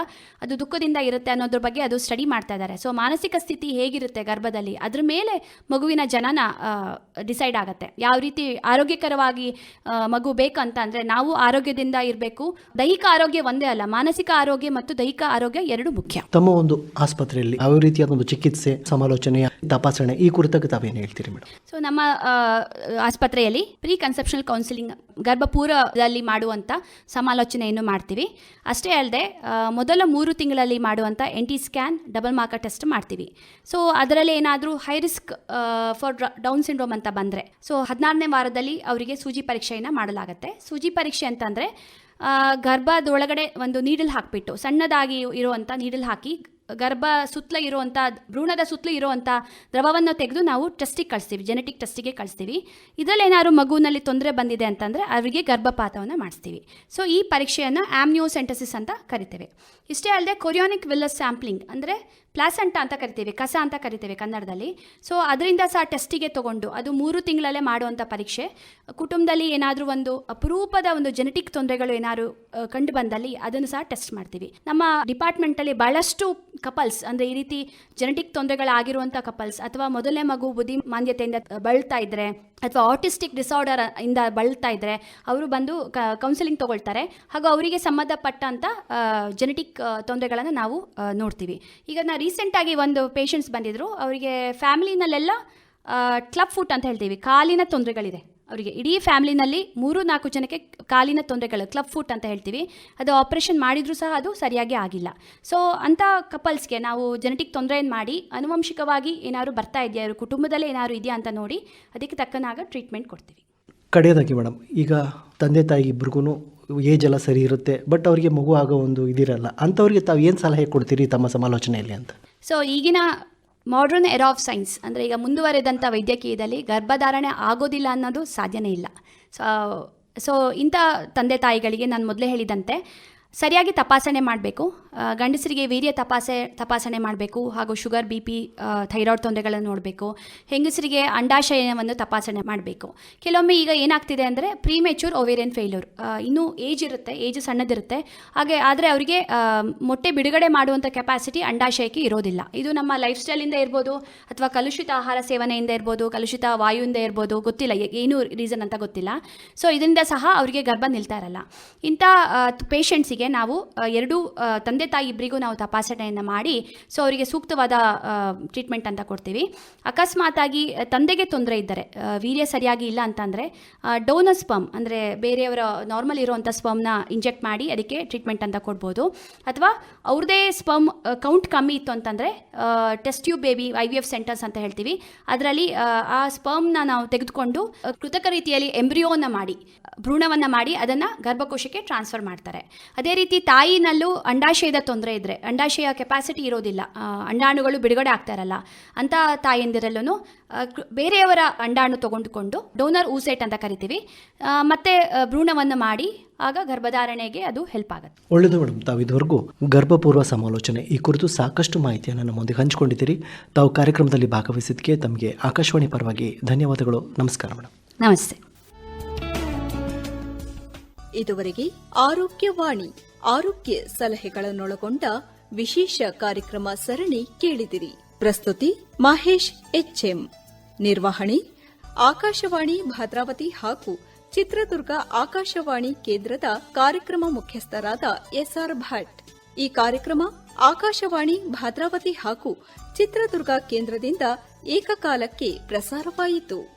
ಅದು ದುಃಖದಿಂದ ಇರುತ್ತೆ ಅನ್ನೋದ್ರ ಬಗ್ಗೆ ಅದು ಸ್ಟಡಿ ಮಾಡ್ತಾ ಇದ್ದಾರೆ ಸೊ ಮಾನಸಿಕ ಸ್ಥಿತಿ ಹೇಗಿರುತ್ತೆ ಗರ್ಭದಲ್ಲಿ? ಅದ್ರ ಮೇಲೆ ಮಗುವಿನ ಜನನ ಡಿಸೈಡ್ ಆಗುತ್ತೆ. ಯಾವ ರೀತಿ ಆರೋಗ್ಯಕರವಾಗಿ ಮಗು ಬೇಕಂತ ಅಂದರೆ ನಾವು ಆರೋಗ್ಯದಿಂದ ಇರಬೇಕು. ದೈಹಿಕ ಆರೋಗ್ಯ ಒಂದೇ ಅಲ್ಲ ಮಾನಸಿಕ ಆರೋಗ್ಯ ಮತ್ತು ದೈಹಿಕ ಆರೋಗ್ಯ ಎರಡು ಮುಖ್ಯ. ತಮ್ಮ ಒಂದು ಆಸ್ಪತ್ರೆಯಲ್ಲಿ ಯಾವ ರೀತಿಯಾದ ಒಂದು ಚಿಕಿತ್ಸೆ ಸಮಾಲೋಚನೆ ತಪಾಸಣೆ ಈ ಕುರಿತಾಗಿ ತಾವೇನು ಹೇಳ್ತೀರಿ ಮೇಡಮ್? ಸೊ ನಮ್ಮ ಆಸ್ಪತ್ರೆಯಲ್ಲಿ ಪ್ರೀ ಕನ್ಸೆಪ್ಷನಲ್ ಕೌನ್ಸಿಲಿಂಗ್ ಗರ್ಭಪೂರ್ವದಲ್ಲಿ ಮಾಡುವಂಥ ಸಮಾಲೋಚನೆಯನ್ನು ಮಾಡ್ತೀವಿ. ಅಷ್ಟೇ ಅಲ್ಲದೆ ಮೊದಲ ಮೂರು ತಿಂಗಳಲ್ಲಿ ಮಾಡುವಂಥ N T scan double marker test ಮಾಡ್ತೀವಿ. ಸೊ ಅದರಲ್ಲಿ ಏನಾದರೂ high risk for Down syndrome ಅಂತ ಬಂದರೆ. ಸೊ ಹದಿನಾರನೇ ವಾರದಲ್ಲಿ ಅವರಿಗೆ ಸೂಜಿ ಪರೀಕ್ಷೆಯನ್ನು ಮಾಡಲಾಗುತ್ತೆ. ಸೂಜಿ ಪರೀಕ್ಷೆ ಅಂತಂದರೆ ಗರ್ಭದೊಳಗಡೆ ಒಂದು ನೀಡಲ್ ಹಾಕಿಬಿಟ್ಟು, ಸಣ್ಣದಾಗಿ ಇರುವಂಥ ನೀಡಲ್ ಹಾಕಿ, ಗರ್ಭ ಸುತ್ತಲ ಇರುವಂಥ ಭ್ರೂಣದ ಸುತ್ತಲೂ ಇರುವಂಥ ದ್ರವವನ್ನು ತೆಗೆದು ನಾವು ಟೆಸ್ಟಿಗೆ ಕಳಿಸ್ತೀವಿ ಜೆನೆಟಿಕ್ ಟೆಸ್ಟಿಗೆ ಕಳಿಸ್ತೀವಿ. ಇದರಲ್ಲಿ ಏನಾದ್ರು ಮಗುವಿನಲ್ಲಿ ತೊಂದರೆ ಬಂದಿದೆ ಅಂತಂದರೆ, ಅವರಿಗೆ ಗರ್ಭಪಾತವನ್ನು ಮಾಡಿಸ್ತೀವಿ. ಸೊ ಈ ಪರೀಕ್ಷೆಯನ್ನು ಆಮ್ನಿಯೋಸೆಂಟಸಿಸ್ ಅಂತ ಕರಿತೇವೆ. ಇಷ್ಟೇ ಅಲ್ಲದೆ ಕೊರಿಯಾನಿಕ್ ವಿಲ್ಲಸ್ ಸ್ಯಾಂಪ್ಲಿಂಗ್ ಅಂದರೆ ಪ್ಲಾಸೆಂಟ ಅಂತ ಕರಿತೇವೆ, ಕಸ ಅಂತ ಕರಿತೇವೆ ಕನ್ನಡದಲ್ಲಿ. ಸೊ ಅದರಿಂದ ಸಹ ಟೆಸ್ಟಿಗೆ ತಗೊಂಡು ಅದು ಮೂರು ತಿಂಗಳಲ್ಲೇ ಮಾಡುವಂಥ ಪರೀಕ್ಷೆ. ಕುಟುಂಬದಲ್ಲಿ ಏನಾದರೂ ಒಂದು ಅಪರೂಪದ ಒಂದು ಜೆನೆಟಿಕ್ ತೊಂದರೆಗಳು ಏನಾದರೂ ಕಂಡು ಬಂದಲ್ಲಿ ಅದನ್ನು ಸಹ ಟೆಸ್ಟ್ ಮಾಡ್ತೀವಿ. ನಮ್ಮ ಡಿಪಾರ್ಟ್ಮೆಂಟಲ್ಲಿ ಭಾಳಷ್ಟು ಕಪಲ್ಸ್ ಅಂದರೆ ಈ ರೀತಿ ಜೆನೆಟಿಕ್ ತೊಂದರೆಗಳಾಗಿರುವಂಥ ಕಪಲ್ಸ್ ಅಥವಾ ಮೊದಲನೇ ಮಗು ಬುದ್ಧಿ ಮಾನ್ಯತೆಯಿಂದ ಬಳಲ್ತಾ ಇದ್ದರೆ ಅಥವಾ ಆಟಿಸ್ಟಿಕ್ ಡಿಸಾರ್ಡರ್ ಇಂದ ಬಳಲ್ತಾ ಇದ್ದರೆ ಅವರು ಬಂದು ಕೌನ್ಸಿಲಿಂಗ್ ತೊಗೊಳ್ತಾರೆ. ಹಾಗೂ ಅವರಿಗೆ ಸಂಬಂಧಪಟ್ಟಂಥ ಜೆನೆಟಿಕ್ ತೊಂದರೆಗಳನ್ನು ನಾವು ನೋಡ್ತೀವಿ. ಈಗ ನಾ ರೀಸೆಂಟಾಗಿ ಒಂದು ಪೇಷಂಟ್ಸ್ ಬಂದಿದ್ದರು ಅವರಿಗೆ ಫ್ಯಾಮಿಲಿನಲ್ಲೆಲ್ಲ ಕ್ಲಬ್ ಫುಟ್ ಅಂತ ಹೇಳ್ತೀವಿ. ಕಾಲಿನ ತೊಂದರೆಗಳಿದೆ ಅವರಿಗೆ. ಇಡೀ ಫ್ಯಾಮಿಲಿನಲ್ಲಿ ಮೂರು ನಾಲ್ಕು ಜನಕ್ಕೆ ಕಾಲಿನ ತೊಂದರೆಗಳು ಕ್ಲಬ್ ಫುಟ್ ಅಂತ ಹೇಳ್ತೀವಿ. ಅದು ಆಪರೇಷನ್ ಮಾಡಿದರೂ ಸಹ ಅದು ಸರಿಯಾಗಿ ಆಗಿಲ್ಲ. ಸೊ ಅಂಥ ಕಪಲ್ಸ್ಗೆ ನಾವು ಜೆನೆಟಿಕ್ ತೊಂದರೆಯನ್ನು ಮಾಡಿ ಅನುವಂಶಿಕವಾಗಿ ಏನಾದ್ರು ಬರ್ತಾ ಇದೆಯಾ, ಅವರು ಕುಟುಂಬದಲ್ಲೇ ಏನಾದ್ರು ಇದೆಯಾ ಅಂತ ನೋಡಿ, ಅದಕ್ಕೆ ತಕ್ಕನಾಗ ಟ್ರೀಟ್ಮೆಂಟ್ ಕೊಡ್ತೀವಿ. ಕಡೆಯದಾಗಿ ಮೇಡಮ್. ಈಗ ತಂದೆ ತಾಯಿ ಇಬ್ರಿಗೂ ಏಜ್ ಎಲ್ಲ ಸರಿ ಇರುತ್ತೆ, ಬಟ್ ಅವರಿಗೆ ಮಗು ಆಗೋ ಒಂದು ಇದಿರಲ್ಲ. ಅಂಥವ್ರಿಗೆ ತಾವು ಏನು ಸಲಹೆ ಕೊಡ್ತೀರಿ ತಮ್ಮ ಸಮಾಲೋಚನೆಯಲ್ಲಿ ಅಂತ? ಸೊ ಈಗಿನ ಮಾಡ್ರನ್ ಎರಾ ಆಫ್ ಸೈನ್ಸ್ ಅಂದರೆ ಈಗ ಮುಂದುವರೆದಂಥ ವೈದ್ಯಕೀಯದಲ್ಲಿ ಗರ್ಭಧಾರಣೆ ಆಗೋದಿಲ್ಲ ಅನ್ನೋದು ಸಾಧ್ಯನೇ ಇಲ್ಲ. ಸೊ ಸೊ ಇಂಥ ತಂದೆ ತಾಯಿಗಳಿಗೆ ನಾನು ಮೊದಲೇ ಹೇಳಿದಂತೆ, ಸರಿಯಾಗಿ ತಪಾಸಣೆ ಮಾಡಬೇಕು ಗಂಡಸರಿಗೆ ವೀರ್ಯ ತಪಾಸೆ ತಪಾಸಣೆ ಮಾಡಬೇಕು ಹಾಗೂ ಶುಗರ್ ಬಿ ಪಿ ಥೈರಾಯ್ಡ್ ತೊಂದರೆಗಳನ್ನು ನೋಡಬೇಕು. ಹೆಂಗಸರಿಗೆ ಅಂಡಾಶಯವನ್ನು ತಪಾಸಣೆ ಮಾಡಬೇಕು. ಕೆಲವೊಮ್ಮೆ ಈಗ ಏನಾಗ್ತಿದೆ ಅಂದರೆ ಪ್ರೀಮೆಚೂರ್ ಓವೇರಿಯನ್ ಫೇಲ್ಯೂರ್ ಇನ್ನೂ ಏಜ್ ಇರುತ್ತೆ ಏಜ್ ಸಣ್ಣದಿರುತ್ತೆ. ಹಾಗೆ ಆದರೆ ಅವರಿಗೆ ಮೊಟ್ಟೆ ಬಿಡುಗಡೆ ಮಾಡುವಂಥ ಕೆಪಾಸಿಟಿ ಅಂಡಾಶಯಕ್ಕೆ ಇರೋದಿಲ್ಲ. ಇದು ನಮ್ಮ ಲೈಫ್ ಸ್ಟೈಲಿಂದ ಇರ್ಬೋದು ಅಥವಾ ಕಲುಷಿತ ಆಹಾರ ಸೇವನೆಯಿಂದ ಇರ್ಬೋದು ಕಲುಷಿತ ವಾಯುವಿಂದ ಇರ್ಬೋದು ಗೊತ್ತಿಲ್ಲ. ಏನು ರೀಸನ್ ಅಂತ ಗೊತ್ತಿಲ್ಲ. ಸೊ ಇದರಿಂದ ಸಹ ಅವರಿಗೆ ಗರ್ಭ ನಿಲ್ತಾ ಇರಲ್ಲ. ಇಂಥ ಪೇಷಂಟ್ಸಿಗೆ ನಾವು ಎರಡು ಆ, ತಂದೆ ತಾಯಿ ಇಬ್ಬರಿಗೂ ನಾವು ತಪಾಸಣೆಯನ್ನು ಮಾಡಿ ಸೊ ಅವರಿಗೆ ಸೂಕ್ತವಾದ ಟ್ರೀಟ್ಮೆಂಟ್ ಅಂತ ಕೊಡ್ತೀವಿ. ಅಕಸ್ಮಾತಾಗಿ ತಂದೆಗೆ ತೊಂದರೆ ಇದ್ದರೆ ವೀರ್ಯ ಸರಿಯಾಗಿ ಇಲ್ಲ ಅಂತಂದರೆ ಡೋನರ್ ಸ್ಪಮ್ ಅಂದರೆ ಬೇರೆಯವರ ನಾರ್ಮಲ್ ಇರುವಂಥ ಸ್ಪಮ್ನ ಇಂಜೆಕ್ಟ್ ಮಾಡಿ ಅದಕ್ಕೆ ಟ್ರೀಟ್ಮೆಂಟ್ ಅಂತ ಕೊಡ್ಬೋದು. ಅಥವಾ ಅವ್ರದೇ ಸ್ಪಮ್ ಕೌಂಟ್ ಕಮ್ಮಿ ಇತ್ತು ಅಂತಂದರೆ test tube baby I V F centres ಅಂತ ಹೇಳ್ತೀವಿ. ಅದರಲ್ಲಿ, ಆ ಸ್ಪರ್ಮ್ನ ನಾವು ತೆಗೆದುಕೊಂಡು ಕೃತಕ ರೀತಿಯಲ್ಲಿ ಎಂಬ್ರಿಯೋನ ಮಾಡಿ, ಭ್ರೂಣವನ್ನು ಮಾಡಿ ಅದನ್ನು ಗರ್ಭಕೋಶಕ್ಕೆ ಟ್ರಾನ್ಸ್ಫರ್ ಮಾಡ್ತಾರೆ. ಅದೇ ರೀತಿ ತಾಯಿನಲ್ಲೂ ಅಂಡಾಶಯದ ತೊಂದರೆ ಇದ್ದರೆ ಅಂಡಾಶಯ ಕೆಪಾಸಿಟಿ ಇರೋದಿಲ್ಲ. ಅಂಡಾಣುಗಳು ಬಿಡುಗಡೆ ಆಗ್ತಾ ಇರಲ್ಲ ಅಂಥ ತಾಯಂದಿರಲ್ಲೂ ಬೇರೆಯವರ ಅಂಡಾಣು ತೊಗೊಂಡುಕೊಂಡು ಡೋನರ್ ಊಸೆಟ್ ಅಂತ ಕರಿತೀವಿ. ಮತ್ತೆ ಭ್ರೂಣವನ್ನು ಮಾಡಿ ಆಗ ಗರ್ಭಧಾರಣೆಗೆ ಅದು ಹೆಲ್ಪ್ ಆಗುತ್ತೆ. ಒಳ್ಳೆಯದು ಮೇಡಮ್ ತಾವು ಇದುವರೆಗೂ ಗರ್ಭಪೂರ್ವ ಸಮಾಲೋಚನೆ ಈ ಕುರಿತು ಸಾಕಷ್ಟು ಮಾಹಿತಿಯನ್ನು ನಮ್ಮೊಂದಿಗೆ ಹಂಚಿಕೊಂಡಿದ್ದೀರಿ. ತಾವು ಕಾರ್ಯಕ್ರಮದಲ್ಲಿ ಭಾಗವಹಿಸಿದ್ದಕ್ಕೆ ತಮಗೆ ಆಕಾಶವಾಣಿ ಪರವಾಗಿ ಧನ್ಯವಾದಗಳು. ನಮಸ್ಕಾರ ಮೇಡಮ್. ನಮಸ್ತೆ. ಇದುವರೆಗೆ ಆರೋಗ್ಯವಾಣಿ ಆರೋಗ್ಯ ಸಲಹೆಗಳನ್ನೊಳಗೊಂಡ ವಿಶೇಷ ಕಾರ್ಯಕ್ರಮ ಸರಣಿ ಕೇಳಿದಿರಿ. ಪ್ರಸ್ತುತಿ ಮಹೇಶ್ ಎಚ್ಎಂ. ನಿರ್ವಹಣೆ, ಆಕಾಶವಾಣಿ ಭದ್ರಾವತಿ ಹಾಗೂ ಚಿತ್ರದುರ್ಗ ಆಕಾಶವಾಣಿ ಕೇಂದ್ರದ ಕಾರ್ಯಕ್ರಮ ಮುಖ್ಯಸ್ಥರಾದ ಎಸ್ಆರ್ ಭಟ್. ಈ ಕಾರ್ಯಕ್ರಮ ಆಕಾಶವಾಣಿ, ಭದ್ರಾವತಿ ಹಾಗೂ ಚಿತ್ರದುರ್ಗ ಕೇಂದ್ರದಿಂದ ಏಕಕಾಲಕ್ಕೆ ಪ್ರಸಾರವಾಯಿತು.